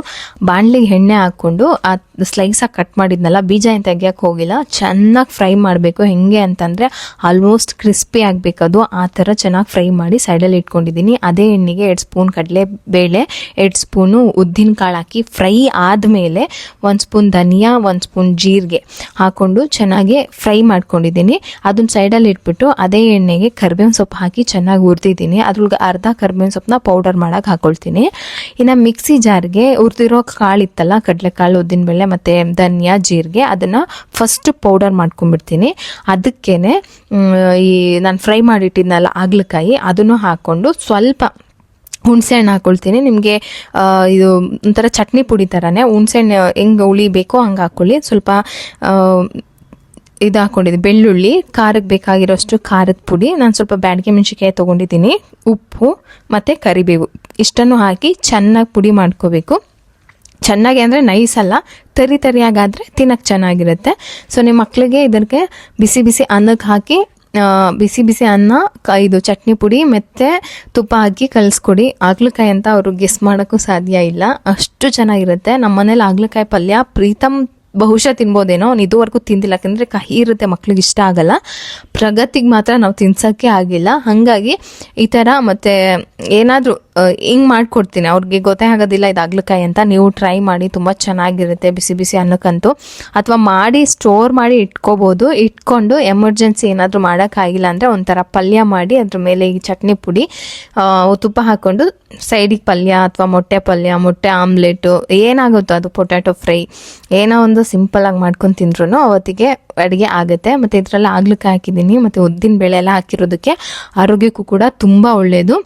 ಬಾಣಲಿಗೆ ಎಣ್ಣೆ ಹಾಕ್ಕೊಂಡು ಆ ಸ್ಲೈಸಾಗಿ ಕಟ್ ಮಾಡಿದ್ನಲ್ಲ, ಬೀಜ ಏನು ತೆಗಿಯೋಕ್ಕೆ ಹೋಗಿಲ್ಲ. ಚೆನ್ನಾಗಿ ಫ್ರೈ ಮಾಡಬೇಕು. ಹೆಂಗೆ ಅಂತಂದರೆ ಆಲ್ಮೋಸ್ಟ್ ಕ್ರಿಸ್ಪಿ ಆಗಬೇಕದು. ಆ ಥರ ಚೆನ್ನಾಗಿ ಫ್ರೈ ಮಾಡಿ ಮಾಡಿ ಸೈಡಲ್ಲಿ ಇಟ್ಕೊಂಡಿದ್ದೀನಿ. ಅದೇ ಎಣ್ಣೆಗೆ ಎರಡು ಸ್ಪೂನ್ ಕಡಲೆ ಬೇಳೆ ಎರಡು ಸ್ಪೂನು ಉದ್ದಿನ ಕಾಳು ಹಾಕಿ ಫ್ರೈ ಆದಮೇಲೆ ಒಂದು ಸ್ಪೂನ್ ಧನಿಯಾ, ಒಂದು ಸ್ಪೂನ್ ಜೀರಿಗೆ ಹಾಕ್ಕೊಂಡು ಚೆನ್ನಾಗಿ ಫ್ರೈ ಮಾಡ್ಕೊಂಡಿದ್ದೀನಿ. ಅದನ್ನ ಸೈಡಲ್ಲಿ ಇಟ್ಬಿಟ್ಟು ಅದೇ ಎಣ್ಣೆಗೆ ಕರ್ಬೇವಿನ ಸೊಪ್ಪು ಹಾಕಿ ಚೆನ್ನಾಗಿ ಹುರಿದಿದ್ದೀನಿ. ಅದ್ರೊಳಗೆ ಅರ್ಧ ಕರ್ಬೇವಿನ ಸೊಪ್ಪನ್ನ ಪೌಡರ್ ಮಾಡೋಕೆ ಹಾಕೊಳ್ತೀನಿ. ಇನ್ನು ಮಿಕ್ಸಿ ಜಾರ್ಗೆ ಹುರಿದಿರೋ ಕಾಳು ಇತ್ತಲ್ಲ, ಕಡಲೆಕಾಳು, ಉದ್ದಿನಬೇಳೆ ಮತ್ತು ಧನಿಯಾ, ಜೀರಿಗೆ, ಅದನ್ನು ಫಸ್ಟ್ ಪೌಡರ್ ಮಾಡ್ಕೊಂಡ್ಬಿಡ್ತೀನಿ. ಅದಕ್ಕೇ ಈ ನಾನು ಫ್ರೈ ಮಾಡಿಟ್ಟಿದ್ನಲ್ಲ ಆಗ್ಲಕಾಯಿ ಅದನ್ನು ಹಾಕ್ಕೊಂಡು ಸ್ವಲ್ಪ ಹುಣಸೆ ಹಣ್ಣು ಹಾಕ್ಕೊಳ್ತೀನಿ ನಿಮಗೆ ಇದು ಒಂಥರ ಚಟ್ನಿ ಪುಡಿ ಥರನೇ ಹುಣಸೆ ಹಣ್ಣು ಹೆಂಗೆ ಉಳಿಬೇಕೋ ಹಂಗೆ ಹಾಕ್ಕೊಳ್ಳಿ ಸ್ವಲ್ಪ ಇದು ಹಾಕ್ಕೊಂಡಿದ್ದೆ ಬೆಳ್ಳುಳ್ಳಿ ಖಾರಕ್ಕೆ ಬೇಕಾಗಿರೋಷ್ಟು ಖಾರದ ಪುಡಿ. ನಾನು ಸ್ವಲ್ಪ ಬ್ಯಾಡಗೆ ಮೆಣಸಿನ್ಕಾಯಿ ತೊಗೊಂಡಿದ್ದೀನಿ. ಉಪ್ಪು ಮತ್ತು ಕರಿಬೇವು. ಇಷ್ಟನ್ನು ಹಾಕಿ ಚೆನ್ನಾಗಿ ಪುಡಿ ಮಾಡ್ಕೋಬೇಕು. ಚೆನ್ನಾಗಿ ಅಂದರೆ ನೈಸ್ ಅಲ್ಲ, ತರಿ ತರಿಯಾಗಾದರೆ ತಿನ್ನಕ್ಕೆ ಚೆನ್ನಾಗಿರುತ್ತೆ. ಸೊ ನಿಮ್ಮ ಮಕ್ಕಳಿಗೆ ಇದಕ್ಕೆ ಬಿಸಿ ಬಿಸಿ ಅನ್ನಕ್ಕೆ ಹಾಕಿ ಬಿಸಿ ಬಿಸಿ ಅನ್ನ ಇದು ಚಟ್ನಿ ಪುಡಿ, ಮತ್ತು ತುಪ್ಪ ಹಾಕಿ ಕಲಿಸ್ಕೊಡಿ. ಆಗ್ಲಕಾಯಿ ಅಂತ ಅವರು ಗೆಸ್ ಮಾಡೋಕ್ಕೂ ಸಾಧ್ಯ ಇಲ್ಲ. ಅಷ್ಟು ಚೆನ್ನಾಗಿರುತ್ತೆ. ನಮ್ಮ ಮನೇಲಿ ಆಗ್ಲಕಾಯಿ ಪಲ್ಯ ಪ್ರೀತಮ್ ಬಹುಶಃ ತಿನ್ಬೋದೇನೋ. ಅವ್ನು ಇದುವರೆಗೂ ತಿಂದಿಲ್ಲ. ಯಾಕಂದರೆ ಕಹಿ ಇರುತ್ತೆ, ಮಕ್ಳಿಗೆ ಇಷ್ಟ ಆಗಲ್ಲ. ಪ್ರಗತಿಗೆ ಮಾತ್ರ ನಾವು ತಿನ್ಸೋಕ್ಕೆ ಆಗಿಲ್ಲ. ಹಾಗಾಗಿ ಈ ಥರ ಮತ್ತು ಏನಾದರೂ ಹಿಂಗೆ ಮಾಡ್ಕೊಡ್ತೀನಿ. ಅವ್ರಿಗೆ ಗೊತ್ತೇ ಆಗೋದಿಲ್ಲ ಇದು ಆಗ್ಲಕಾಯಿ ಅಂತ. ನೀವು ಟ್ರೈ ಮಾಡಿ, ತುಂಬ ಚೆನ್ನಾಗಿರುತ್ತೆ ಬಿಸಿ ಬಿಸಿ ಅನ್ನಕ್ಕಂತೂ. ಅಥವಾ ಮಾಡಿ ಸ್ಟೋರ್ ಮಾಡಿ ಇಟ್ಕೋಬೋದು. ಇಟ್ಕೊಂಡು ಎಮರ್ಜೆನ್ಸಿ ಏನಾದರೂ ಮಾಡೋಕ್ಕಾಗಿಲ್ಲ ಅಂದರೆ ಒಂಥರ ಪಲ್ಯ ಮಾಡಿ, ಅದ್ರ ಮೇಲೆ ಈ ಚಟ್ನಿ ಪುಡಿ ತುಪ್ಪ ಹಾಕ್ಕೊಂಡು ಸೈಡಿಗೆ ಪಲ್ಯ ಅಥವಾ ಮೊಟ್ಟೆ ಪಲ್ಯ, ಮೊಟ್ಟೆ ಆಮ್ಲೆಟು ಏನಾಗುತ್ತೋ ಅದು ಪೊಟ್ಯಾಟೊ ಫ್ರೈ ಏನೋ ಒಂದು ಸಿಂಪಲಾಗಿ ಮಾಡ್ಕೊಂಡು ತಿಂದ್ರೂ ಅವತ್ತಿಗೆ ಅಡುಗೆ ಆಗುತ್ತೆ. ಮತ್ತು ಇದರಲ್ಲಿ ಆಗ್ಲಿಕ್ಕೆ ಹಾಕಿದ್ದೀನಿ. ಮತ್ತು ಉದ್ದಿನ ಬೇಳೆ ಎಲ್ಲ ಹಾಕಿರೋದಕ್ಕೆ ಆರೋಗ್ಯಕ್ಕೂ ಕೂಡ ತುಂಬ ಒಳ್ಳೆಯದು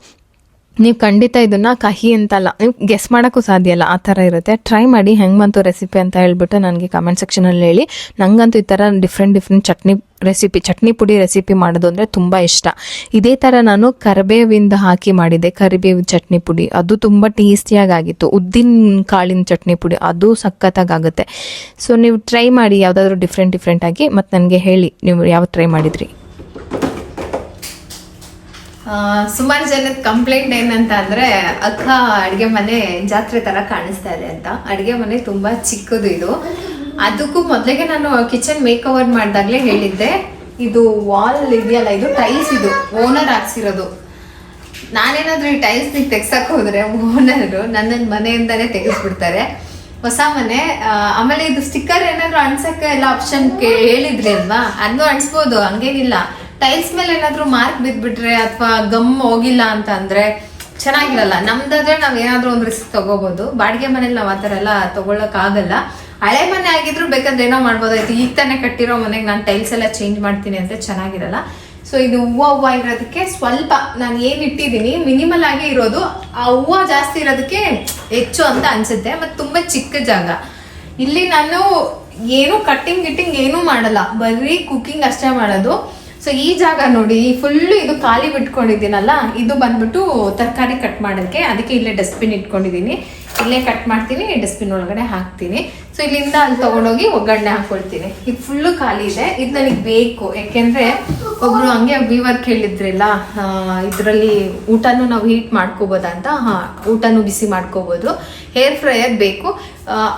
ನೀವು ಖಂಡಿತ ಇದನ್ನ ಕಹಿ ಅಂತಲ್ಲ. ನೀವು ಗೆಸ್ ಮಾಡೋಕ್ಕೂ ಸಾಧ್ಯ ಇಲ್ಲ, ಆ ಥರ ಇರುತ್ತೆ. ಟ್ರೈ ಮಾಡಿ, ಹೆಂಗೆ ಬಂತು ರೆಸಿಪಿ ಅಂತ ಹೇಳ್ಬಿಟ್ಟು ನನಗೆ ಕಮೆಂಟ್ ಸೆಕ್ಷನಲ್ಲಿ ಹೇಳಿ. ನನಗಂತೂ ಈ ಥರ different different chutney recipe chutney ಪುಡಿ ರೆಸಿಪಿ ಮಾಡೋದು ಅಂದರೆ ತುಂಬ ಇಷ್ಟ. ಇದೇ ಥರ ನಾನು ಕರಿಬೇವಿಂದ ಹಾಕಿ ಮಾಡಿದೆ ಕರಿಬೇವು ಚಟ್ನಿ ಪುಡಿ. ಅದು ತುಂಬ ಟೇಸ್ಟಿಯಾಗಿ ಆಗಿತ್ತು ಉದ್ದಿನ ಕಾಳಿನ ಚಟ್ನಿ ಪುಡಿ, ಅದು ಸಖತ್ತಾಗುತ್ತೆ ಸೊ ನೀವು ಟ್ರೈ ಮಾಡಿ, ಯಾವುದಾದ್ರೂ ಡಿಫ್ರೆಂಟ್ ಡಿಫ್ರೆಂಟಾಗಿ ಮತ್ತು ನನಗೆ ಹೇಳಿ, ನೀವು ಯಾವ ಟ್ರೈ ಮಾಡಿದ್ರಿ? ಸುಮಾರು ಜನದ ಕಂಪ್ಲೇಂಟ್ ಏನಂತ ಅಂದರೆ ಅಕ್ಕ, ಅಡುಗೆ ಮನೆ ಜಾತ್ರೆ ತರ ಕಾಣಿಸ್ತಾ ಇದೆ ಅಂತ. ಅಡುಗೆ ಮನೆ ತುಂಬಾ ಚಿಕ್ಕದು ಇದು. ಅದಕ್ಕೂ ಮೊದಲಿಗೆ ನಾನು ಕಿಚನ್ ಮೇಕ್ ಓವರ್ ಮಾಡಿದಾಗಲೇ ಹೇಳಿದ್ದೆ. ಇದು ವಾಲ್ ಇದೆಯಲ್ಲ, ಇದು ಟೈಲ್ಸ್ ಇದು. ಓನರ್ ಹಾಕ್ಸಿರೋದು. ನಾನೇನಾದ್ರೂ ಈ ಟೈಲ್ಸ್ ನೀವು ತೆಗ್ಸಕ್ ಹೋದ್ರೆ ಓನರು ನನ್ನ ಮನೆಯಿಂದಲೇ ತೆಗೆಸ್ಬಿಡ್ತಾರೆ. ಹೊಸ ಮನೆ. ಆಮೇಲೆ ಇದು ಸ್ಟಿಕ್ಕರ್ ಏನಾದರೂ ಅನ್ಸಕ್ಕೆ ಎಲ್ಲ ಆಪ್ಷನ್ ಹೇಳಿದ್ರಿ ಅಲ್ವಾ? ಅದನ್ನು ಅನ್ಸ್ಬೋದು, ಹಂಗೇನಿಲ್ಲ. ಟೈಲ್ಸ್ ಮೇಲೆ ಏನಾದ್ರು ಮಾರ್ಕ್ ಬಿದ್ಬಿಟ್ರೆ ಅಥವಾ ಗಮ್ ಹೋಗಿಲ್ಲ ಅಂತ ಅಂದ್ರೆ ಚೆನ್ನಾಗಿರಲ್ಲ. ನಮ್ದಾದ್ರೆ ನಾವ್ ಏನಾದ್ರೂ ಒಂದು ರಿಸ್ಕ್ ತಗೋಬಹುದು ಬಾಡಿಗೆ ಮನೇಲಿ ನಾವ್ ಆತರ ಎಲ್ಲ ತಗೊಳಕ್ ಆಗಲ್ಲ. ಹಳೆ ಮನೆ ಆಗಿದ್ರು ಬೇಕಂದ್ರೆ ಏನೋ ಮಾಡ್ಬೋದಾಯ್ತು ಈಗ ತಾನೇ ಕಟ್ಟಿರೋ ಮನೆಗೆ ನಾನು ಟೈಲ್ಸ್ ಎಲ್ಲ ಚೇಂಜ್ ಮಾಡ್ತೀನಿ ಅಂದ್ರೆ ಚೆನ್ನಾಗಿರಲ್ಲ. ಸೊ ಇದು ಹೂವು ಹೂವ ಇರೋದಕ್ಕೆ ಸ್ವಲ್ಪ ನಾನು ಏನ್ ಇಟ್ಟಿದ್ದೀನಿ ಮಿನಿಮಲ್ ಆಗಿ ಇರೋದು. ಆ ಹೂವು ಜಾಸ್ತಿ ಇರೋದಕ್ಕೆ ಹೆಚ್ಚು ಅಂತ ಅನ್ಸುತ್ತೆ, ಮತ್ತೆ ತುಂಬಾ ಚಿಕ್ಕ ಜಾಗ. ಇಲ್ಲಿ ನಾನು ಏನು ಕಟ್ಟಿಂಗ್ ಗಿಟ್ಟಿಂಗ್ ಏನೂ ಮಾಡಲ್ಲ. ಬರೀ ಕುಕ್ಕಿಂಗ್ ಅಷ್ಟೇ ಮಾಡೋದು. ಸೊ ಈ ಜಾಗ ನೋಡಿ ಫುಲ್ಲು ಇದು ಖಾಲಿ ಬಿಟ್ಕೊಂಡಿದ್ದೀನಲ್ಲ, ಇದು ಬಂದ್ಬಿಟ್ಟು ತರಕಾರಿ ಕಟ್ ಮಾಡೋಕ್ಕೆ, ಅದಕ್ಕೆ ಇಲ್ಲೇ ಡಸ್ಟ್ಬಿನ್ ಇಟ್ಕೊಂಡಿದ್ದೀನಿ. ಇಲ್ಲೇ ಕಟ್ ಮಾಡ್ತೀನಿ ಡಸ್ಟ್ಬಿನ್ ಒಳಗಡೆ ಹಾಕ್ತೀನಿ. ಸೊ ಇಲ್ಲಿಂದ ಅಲ್ಲಿ ತಗೊಂಡೋಗಿ ಒಗ್ಗರಣೆ ಹಾಕೊಳ್ತೀನಿ ಇದು ಫುಲ್ಲು ಖಾಲಿ ಇದೆ. ಇದು ನನಗೆ ಬೇಕು. ಯಾಕೆಂದರೆ ಒಬ್ರು ಹಂಗೆ ವೀವರ್ ಕೇಳಿದ್ರಲ್ಲ ಇದರಲ್ಲಿ ಊಟನೂ ನಾವು ಹೀಟ್ ಮಾಡ್ಕೋಬೋದಾ ಅಂತ, ಹಾ, ಊಟನೂ ಬಿಸಿ ಮಾಡ್ಕೋಬೋದು. ಹೇರ್ ಫ್ರೈಯರ್ ಬೇಕು.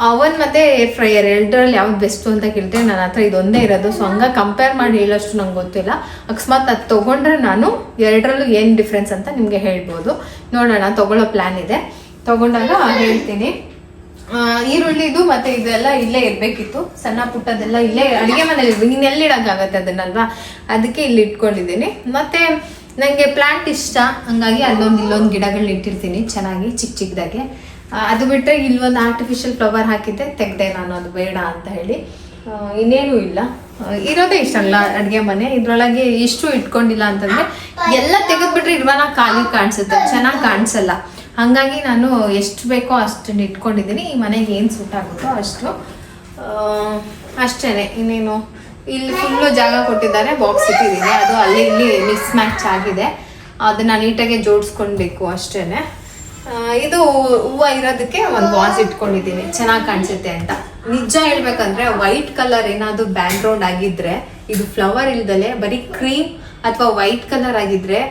ಅವನ್ ಮತ್ತೆ ಏರ್ ಫ್ರೈಯರ್ ಎರಡರಲ್ಲಿ ಯಾವ್ದು ಬೆಸ್ಟು ಅಂತ ಕೇಳ್ತಾರೆ ನನ್ನ ಹತ್ರ ಇದೊಂದೇ ಇರೋದು. ಸೊ ಹಂಗ ಕಂಪೇರ್ ಮಾಡಿ ಹೇಳೋಷ್ಟು ನಂಗೆ ಗೊತ್ತಿಲ್ಲ. ಅಕಸ್ಮಾತ್ ಅದು ತೊಗೊಂಡ್ರೆ ನಾನು ಎರಡರಲ್ಲೂ ಏನು ಡಿಫ್ರೆನ್ಸ್ ಅಂತ ನಿಮಗೆ ಹೇಳ್ಬೋದು. ನೋಡೋಣ, ತಗೊಳ್ಳೋ ಪ್ಲ್ಯಾನ್ ಇದೆ. ತಗೊಂಡಾಗ ಹೇಳ್ತೀನಿ. ಈರುಳ್ಳಿದು ಮತ್ತೆ ಇದೆಲ್ಲ ಇಲ್ಲೇ ಇರ್ಬೇಕಿತ್ತು. ಸಣ್ಣ ಪುಟ್ಟದೆಲ್ಲ ಇಲ್ಲೇ ಅಡಿಗೆ ಮನೇಲಿ ಇನ್ನು ಎಲ್ಲಿಡಕ್ಕಾಗತ್ತೆ ಅದನ್ನಲ್ವಾ? ಅದಕ್ಕೆ ಇಲ್ಲಿ ಇಟ್ಕೊಂಡಿದ್ದೀನಿ. ಮತ್ತೆ ನನಗೆ ಪ್ಲಾಂಟ್ ಇಷ್ಟ. ಹಂಗಾಗಿ ಅಲ್ಲೊಂದು ಇಲ್ಲೊಂದು ಗಿಡಗಳನ್ನ ಇಟ್ಟಿರ್ತೀನಿ. ಚೆನ್ನಾಗಿ ಚಿಕ್ಕ ಚಿಕ್ಕದಾಗೆ ಅದು ಬಿಟ್ಟರೆ ಇಲ್ಲೊಂದು ಆರ್ಟಿಫಿಷಿಯಲ್ ಫ್ಲವರ್ ಹಾಕಿದ್ದೆ ತೆಗ್ದೆ ನಾನು. ಅದು ಬೇಡ ಅಂತ ಹೇಳಿ. ಇನ್ನೇನು ಇಲ್ಲ. ಇರೋದೇ ಇಷ್ಟ ಅಲ್ಲ ಅಡುಗೆ ಮನೆ. ಇದರೊಳಗೆ ಇಷ್ಟು ಇಟ್ಕೊಂಡಿಲ್ಲ ಅಂತಂದ್ರೆ ಎಲ್ಲ ತೆಗೆದ್ಬಿಟ್ರೆ ಇರುವ ಖಾಲಿ ಕಾಣಿಸುತ್ತೆ. ಚೆನ್ನಾಗಿ ಕಾಣಿಸಲ್ಲ. ಹಾಗಾಗಿ ನಾನು ಎಷ್ಟು ಬೇಕೋ ಅಷ್ಟನ್ನು ಇಟ್ಕೊಂಡಿದ್ದೀನಿ. ಈ ಮನೆಗೆ ಏನು ಸೂಟ್ ಆಗುತ್ತೋ ಅಷ್ಟು. ಅಷ್ಟೇ ಇನ್ನೇನು? ಇಲ್ಲಿ ಫುಲ್ಲು ಜಾಗ ಕೊಟ್ಟಿದ್ದಾರೆ ಬಾಕ್ಸ್ ಇಟ್ಟಿದ್ದೀನಿ. ಅದು ಅಲ್ಲಿ ಇಲ್ಲಿ ಮಿಕ್ಸ್ ಮ್ಯಾಚ್ ಆಗಿದೆ. ಅದನ್ನು ನೀಟಾಗಿ ಜೋಡಿಸ್ಕೊಳ್ಬೇಕು ಅಷ್ಟೇ ಇದು ಹೂವು ಇರೋದಕ್ಕೆ ಒಂದು ವಾಸ್ ಇಟ್ಕೊಂಡಿದ್ದೀನಿ. ಚೆನ್ನಾಗಿ ಕಾಣಿಸುತ್ತೆ ಅಂತ. ನಿಜ ಹೇಳ್ಬೇಕಂದ್ರೆ ವೈಟ್ ಕಲರ್ ಏನಾದರೂ ಬ್ಯಾಕ್ಗ್ರೌಂಡ್ ಆಗಿದ್ರೆ, ಇದು ಫ್ಲವರ್ ಇಲ್ದಲೆ ಬರೀ ಕ್ರೀಮ್ ಅಥವಾ ವೈಟ್ ಕಲರ್ ಆಗಿದ್ರೆ,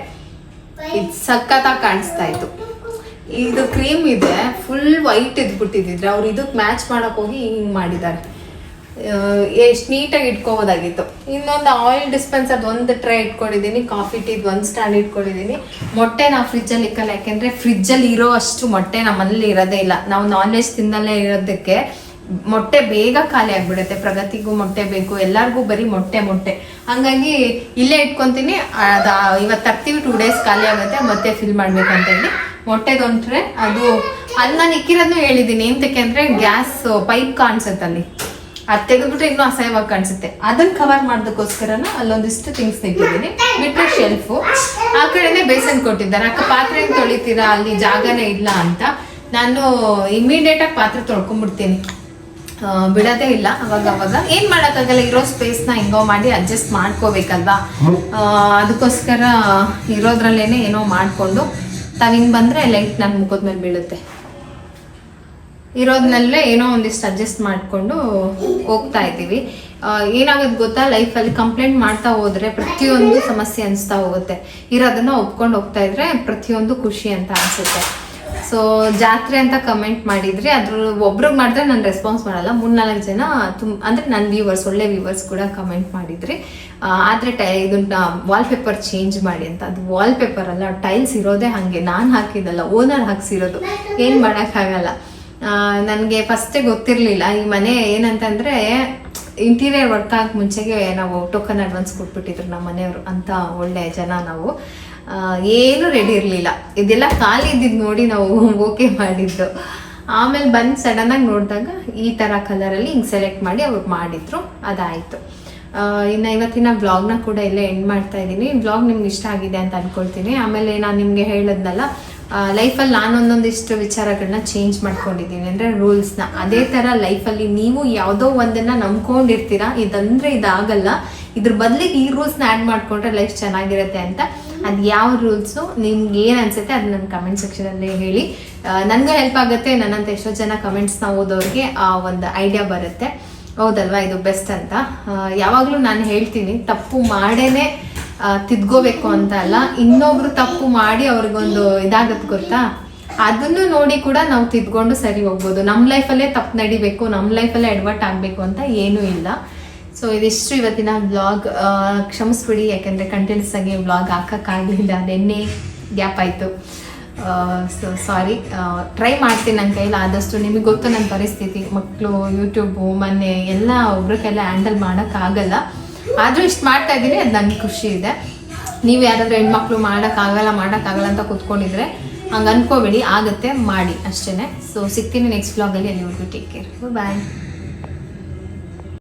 ಇದು ಸಖತ್ತಾಗಿ ಕಾಣಿಸ್ತಾ ಇತ್ತು. ಇದು ಕ್ರೀಮ್ ಇದೆ ಫುಲ್ ವೈಟ್ ಇದ್ಬಿಟ್ಟಿದ್ರೆ ಅವ್ರು ಇದಕ್ಕೆ ಮ್ಯಾಚ್ ಮಾಡಕ್ ಹೋಗಿ ಹಿಂಗ್ ಮಾಡಿದ್ದಾರೆ. ಎಷ್ಟು ನೀಟಾಗಿ ಇಟ್ಕೋಬೋದಾಗಿತ್ತು. ಇನ್ನೊಂದು ಆಯಿಲ್ ಡಿಸ್ಪೆನ್ಸರ್ ಒಂದು ಟ್ರೈ ಇಟ್ಕೊಂಡಿದ್ದೀನಿ ಕಾಫಿ ಟೀದ್ ಒಂದು ಸ್ಟ್ಯಾಂಡ್ ಇಟ್ಕೊಂಡಿದ್ದೀನಿ. ಮೊಟ್ಟೆ ನಾವು ಫ್ರಿಜ್ಜಲ್ಲಿ ಇಕ್ಕಲ್ಲ, ಯಾಕೆಂದರೆ ಫ್ರಿಜ್ಜಲ್ಲಿ ಇರೋ ಅಷ್ಟು ಮೊಟ್ಟೆ ನಮ್ಮಲ್ಲಿ ಇರೋದೇ ಇಲ್ಲ. ನಾವು ನಾನ್ ವೆಜ್ ತಿನ್ನಲ್ಲೇ ಇರೋದಕ್ಕೆ ಮೊಟ್ಟೆ ಬೇಗ ಖಾಲಿ ಆಗಿಬಿಡುತ್ತೆ. ಪ್ರಗತಿಗೂ ಮೊಟ್ಟೆ ಬೇಕು, ಎಲ್ಲರಿಗೂ ಬರೀ ಮೊಟ್ಟೆ ಮೊಟ್ಟೆ. ಹಂಗಾಗಿ ಇಲ್ಲೇ ಇಟ್ಕೊತೀನಿ, ಅದು ಇವತ್ತು ತರ್ತೀವಿ ಟೂ ಡೇಸ್ ಖಾಲಿ ಆಗುತ್ತೆ, ಮತ್ತೆ ಫಿಲ್ ಮಾಡ್ಬೇಕಂತ ಹೇಳಿ ಮೊಟ್ಟೆದೊಂಟ್ರೆ ಅದು ಅಲ್ಲಿ ನಾನು ಇಕ್ಕಿರೋದನ್ನು ಹೇಳಿದ್ದೀನಿ ಎಂತಕ್ಕೆ ಅಂದರೆ ಗ್ಯಾಸ್ ಪೈಪ್ ಕಾಣಿಸುತ್ತೆ ಅಲ್ಲಿ. ಅದು ತೆಗೆದ್ಬಿಟ್ರೆ ಇನ್ನೂ ಅಸಹ್ಯವಾಗಿ ಕಾಣಿಸುತ್ತೆ. ಅದನ್ನ ಕವರ್ ಮಾಡೋದಕ್ಕೋಸ್ಕರನ ಅಲ್ಲೊಂದಿಷ್ಟು ಥಿಂಗ್ಸ್ ಇಟ್ಟಿದ್ದೀನಿ ಬಿಟ್ಟರೆ ಶೆಲ್ಫು ಆ ಕಡೆನೇ ಬೇಸನ್ ಕೊಟ್ಟಿದ್ದಾರೆ. ಅಕ್ಕ ಪಾತ್ರೆ ತೊಳಿತೀರಾ? ಅಲ್ಲಿ ಜಾಗನೇ ಇಲ್ಲ ಅಂತ. ನಾನು ಇಮಿಡಿಯೇಟ್ ಆಗಿ ಪಾತ್ರೆ ತೊಳ್ಕೊಂಡ್ಬಿಡ್ತೀನಿ ಬಿಡೋದೇ ಇಲ್ಲ ಅವಾಗ ಅವಾಗ. ಏನ್ ಮಾಡೋಕ್ಕಾಗಲ್ಲ? ಇರೋ ಸ್ಪೇಸ್ನ ಹೆಂಗೋ ಮಾಡಿ ಅಡ್ಜಸ್ಟ್ ಮಾಡ್ಕೋಬೇಕಲ್ವಾ? ಅದಕ್ಕೋಸ್ಕರ ಇರೋದ್ರಲ್ಲೇನೆ ಏನೋ ಮಾಡ್ಕೊಂಡು ತಾವ್ ಬಂದ್ರೆ ಲೈಟ್ ನನ್ನ ಮುಖದ ಮೇಲೆ ಬೀಳುತ್ತೆ. ಇರೋದ್ನಲ್ಲೇ ಏನೋ ಒಂದಿಷ್ಟು ಅಡ್ಜಸ್ಟ್ ಮಾಡಿಕೊಂಡು ಹೋಗ್ತಾ ಇದ್ದೀವಿ. ಏನಾಗುತ್ತೆ ಗೊತ್ತಾ? ಲೈಫಲ್ಲಿ ಕಂಪ್ಲೇಂಟ್ ಮಾಡ್ತಾ ಹೋದ್ರೆ ಪ್ರತಿಯೊಂದು ಸಮಸ್ಯೆ ಅನಿಸ್ತಾ ಹೋಗುತ್ತೆ. ಇರೋದನ್ನು ಒಪ್ಕೊಂಡು ಹೋಗ್ತಾ ಇದ್ರೆ ಪ್ರತಿಯೊಂದು ಖುಷಿ ಅಂತ ಅನ್ಸುತ್ತೆ. ಸೊ ಜಾತ್ರೆ ಅಂತ ಕಮೆಂಟ್ ಮಾಡಿದ್ರೆ, ಅದ್ರ ಒಬ್ರಿಗೆ ಮಾಡಿದ್ರೆ ನಾನು ರೆಸ್ಪಾನ್ಸ್ ಮಾಡಲ್ಲ. ಮೂರ್ನಾಲ್ಕು ಜನ ತುಂಬ ಅಂದ್ರೆ ನನ್ನ ವ್ಯೂವರ್ಸ್ ಒಳ್ಳೆ ವ್ಯೂವರ್ಸ್ ಕೂಡ ಕಮೆಂಟ್ ಮಾಡಿದ್ರಿ. ಆದ್ರೆ ಟೈ ಇದನ್ನ ವಾಲ್ಪೇಪರ್ ಚೇಂಜ್ ಮಾಡಿ ಅಂತ. ಅದು ವಾಲ್ಪೇಪರ್ ಅಲ್ಲ ಟೈಲ್ಸ್ ಇರೋದೇ ಹಾಗೆ. ನಾನು ಹಾಕಿದ್ದಲ್ಲ ಓನರ್ ಹಾಕ್ಸಿರೋದು. ಏನು ಮಾಡೋಕ್ಕಾಗಲ್ಲ. ನನಗೆ ಫಸ್ಟೇ ಗೊತ್ತಿರಲಿಲ್ಲ. ಈ ಮನೆ ಏನಂತಂದ್ರೆ ಇಂಟೀರಿಯರ್ ವರ್ಕ್ ಆಗಿ ಮುಂಚೆಗೆ ನಾವು ಟೋಕನ್ ಅಡ್ವಾನ್ಸ್ ಕೊಟ್ಬಿಟ್ಟಿದ್ರು ನಮ್ಮ ಮನೆಯವರು ಅಂತ ಒಳ್ಳೆ ಜನ ನಾವು. ಏನು ರೆಡಿ ಇರಲಿಲ್ಲ. ಇದೆಲ್ಲ ಖಾಲಿ ಇದ್ದಿದ್ದು ನೋಡಿ ನಾವು ಓಕೆ ಮಾಡಿದ್ದು. ಆಮೇಲೆ ಬಂದು ಸಡನ್ನಾಗಿ ನೋಡಿದಾಗ ಈ ಥರ ಕಲರಲ್ಲಿ ಹಿಂಗೆ ಸೆಲೆಕ್ಟ್ ಮಾಡಿ ಅವ್ರು ಮಾಡಿದ್ರು. ಅದಾಯಿತು. ಇನ್ನು ಇವತ್ತಿನ ಬ್ಲಾಗ್ನ ಕೂಡ ಇಲ್ಲೇ ಎಂಡ್ ಮಾಡ್ತಾ ಇದ್ದೀನಿ. ಬ್ಲಾಗ್ ನಿಮ್ಗೆ ಇಷ್ಟ ಆಗಿದೆ ಅಂತ ಅಂದ್ಕೊಳ್ತೀನಿ ಆಮೇಲೆ ನಾನು ನಿಮಗೆ ಹೇಳಿದ್ನಲ್ಲ ಲೈಫಲ್ಲಿ ನಾನು ಒಂದೊಂದಿಷ್ಟು ವಿಚಾರಗಳನ್ನ ಚೇಂಜ್ ಮಾಡ್ಕೊಂಡಿದ್ದೀನಿ. ಅಂದರೆ ರೂಲ್ಸ್ನ ಅದೇ ಥರ ಲೈಫಲ್ಲಿ ನೀವು ಯಾವುದೋ ಒಂದನ್ನು ನಂಬ್ಕೊಂಡಿರ್ತೀರಾ, ಇದಂದರೆ ಇದಾಗಲ್ಲ. ಇದ್ರ ಬದಲಿಗೆ ಈ ರೂಲ್ಸ್ನ ಆ್ಯಡ್ ಮಾಡಿಕೊಂಡ್ರೆ ಲೈಫ್ ಚೆನ್ನಾಗಿರುತ್ತೆ ಅಂತ ಅದು ಯಾವ ರೂಲ್ಸು ನಿಮ್ಗೆ ಏನು ಅನ್ಸುತ್ತೆ ಅದು ನನ್ನ ಕಮೆಂಟ್ ಸೆಕ್ಷನಲ್ಲಿ ಹೇಳಿ. ನನಗೂ ಹೆಲ್ಪ್ ಆಗುತ್ತೆ, ನನ್ನಂತ ಎಷ್ಟೋ ಜನ ಕಮೆಂಟ್ಸ್ನ ಓದೋರಿಗೆ ಆ ಒಂದು ಐಡಿಯಾ ಬರುತ್ತೆ. ಹೌದಲ್ವಾ? ಇದು ಬೆಸ್ಟ್ ಅಂತ. ಯಾವಾಗಲೂ ನಾನು ಹೇಳ್ತೀನಿ, ತಪ್ಪು ಮಾಡೇನೆ ತಿದ್ಕೋಬೇಕು ಅಂತ ಅಲ್ಲ. ಇನ್ನೊಬ್ರು ತಪ್ಪು ಮಾಡಿ ಅವ್ರಿಗೊಂದು ಇದಾಗತ್ತೆ ಗೊತ್ತಾ? ಅದನ್ನು ನೋಡಿ ಕೂಡ ನಾವು ತಿದ್ಕೊಂಡು ಸರಿ ಹೋಗ್ಬೋದು. ನಮ್ಮ ಲೈಫಲ್ಲೇ ತಪ್ಪು ನಡಿಬೇಕು ನಮ್ಮ ಲೈಫಲ್ಲೇ ಅಡ್ವರ್ಟ್ ಆಗಬೇಕು ಅಂತ ಏನೂ ಇಲ್ಲ. ಸೊ ಇದಿಷ್ಟು ಇವತ್ತಿನ ವ್ಲಾಗ್ ಕ್ಷಮಿಸ್ಬಿಡಿ, ಯಾಕೆಂದರೆ ಕಂಟಿನ್ಯೂಸ್ ಆಗಿ ವ್ಲಾಗ್ ಹಾಕೋಕ್ಕಾಗಲಿಲ್ಲ ನಿನ್ನೆ ಗ್ಯಾಪ್ ಆಯಿತು. ಸೊ ಸಾರಿ ಟ್ರೈ ಮಾಡ್ತೀನಿ ನನ್ನ ಕೈಲಿ. ಆದಷ್ಟು ನಿಮಗೆ ಗೊತ್ತು ನನ್ನ ಪರಿಸ್ಥಿತಿ. ಮಕ್ಕಳು ಯೂಟ್ಯೂಬು ಮನೆ ಎಲ್ಲ ಒಬ್ರಿಗೆಲ್ಲ ಹ್ಯಾಂಡಲ್ ಮಾಡೋಕ್ಕಾಗಲ್ಲ ಆದರೂ ಇಷ್ಟು ಮಾಡ್ತಾ ಇದ್ದೀನಿ. ಅದು ನನಗೆ ಖುಷಿ ಇದೆ. ನೀವು ಯಾರಾದರೂ ಹೆಣ್ಮಕ್ಳು ಮಾಡೋಕ್ಕಾಗಲ್ಲ ಮಾಡೋಕ್ಕಾಗಲ್ಲ ಅಂತ ಕೂತ್ಕೊಂಡಿದ್ರೆ ಹಂಗೆ ಅನ್ಕೋಬೇಡಿ. ಆಗುತ್ತೆ, ಮಾಡಿ ಅಷ್ಟೇ ಸೊ ಸಿಗ್ತೀನಿ ನೆಕ್ಸ್ಟ್ ಬ್ಲಾಗಲ್ಲಿ ಅಲ್ಲಿವರೆಗೂ ಟೇಕ್ ಕೇರ್ ಬಾಯ್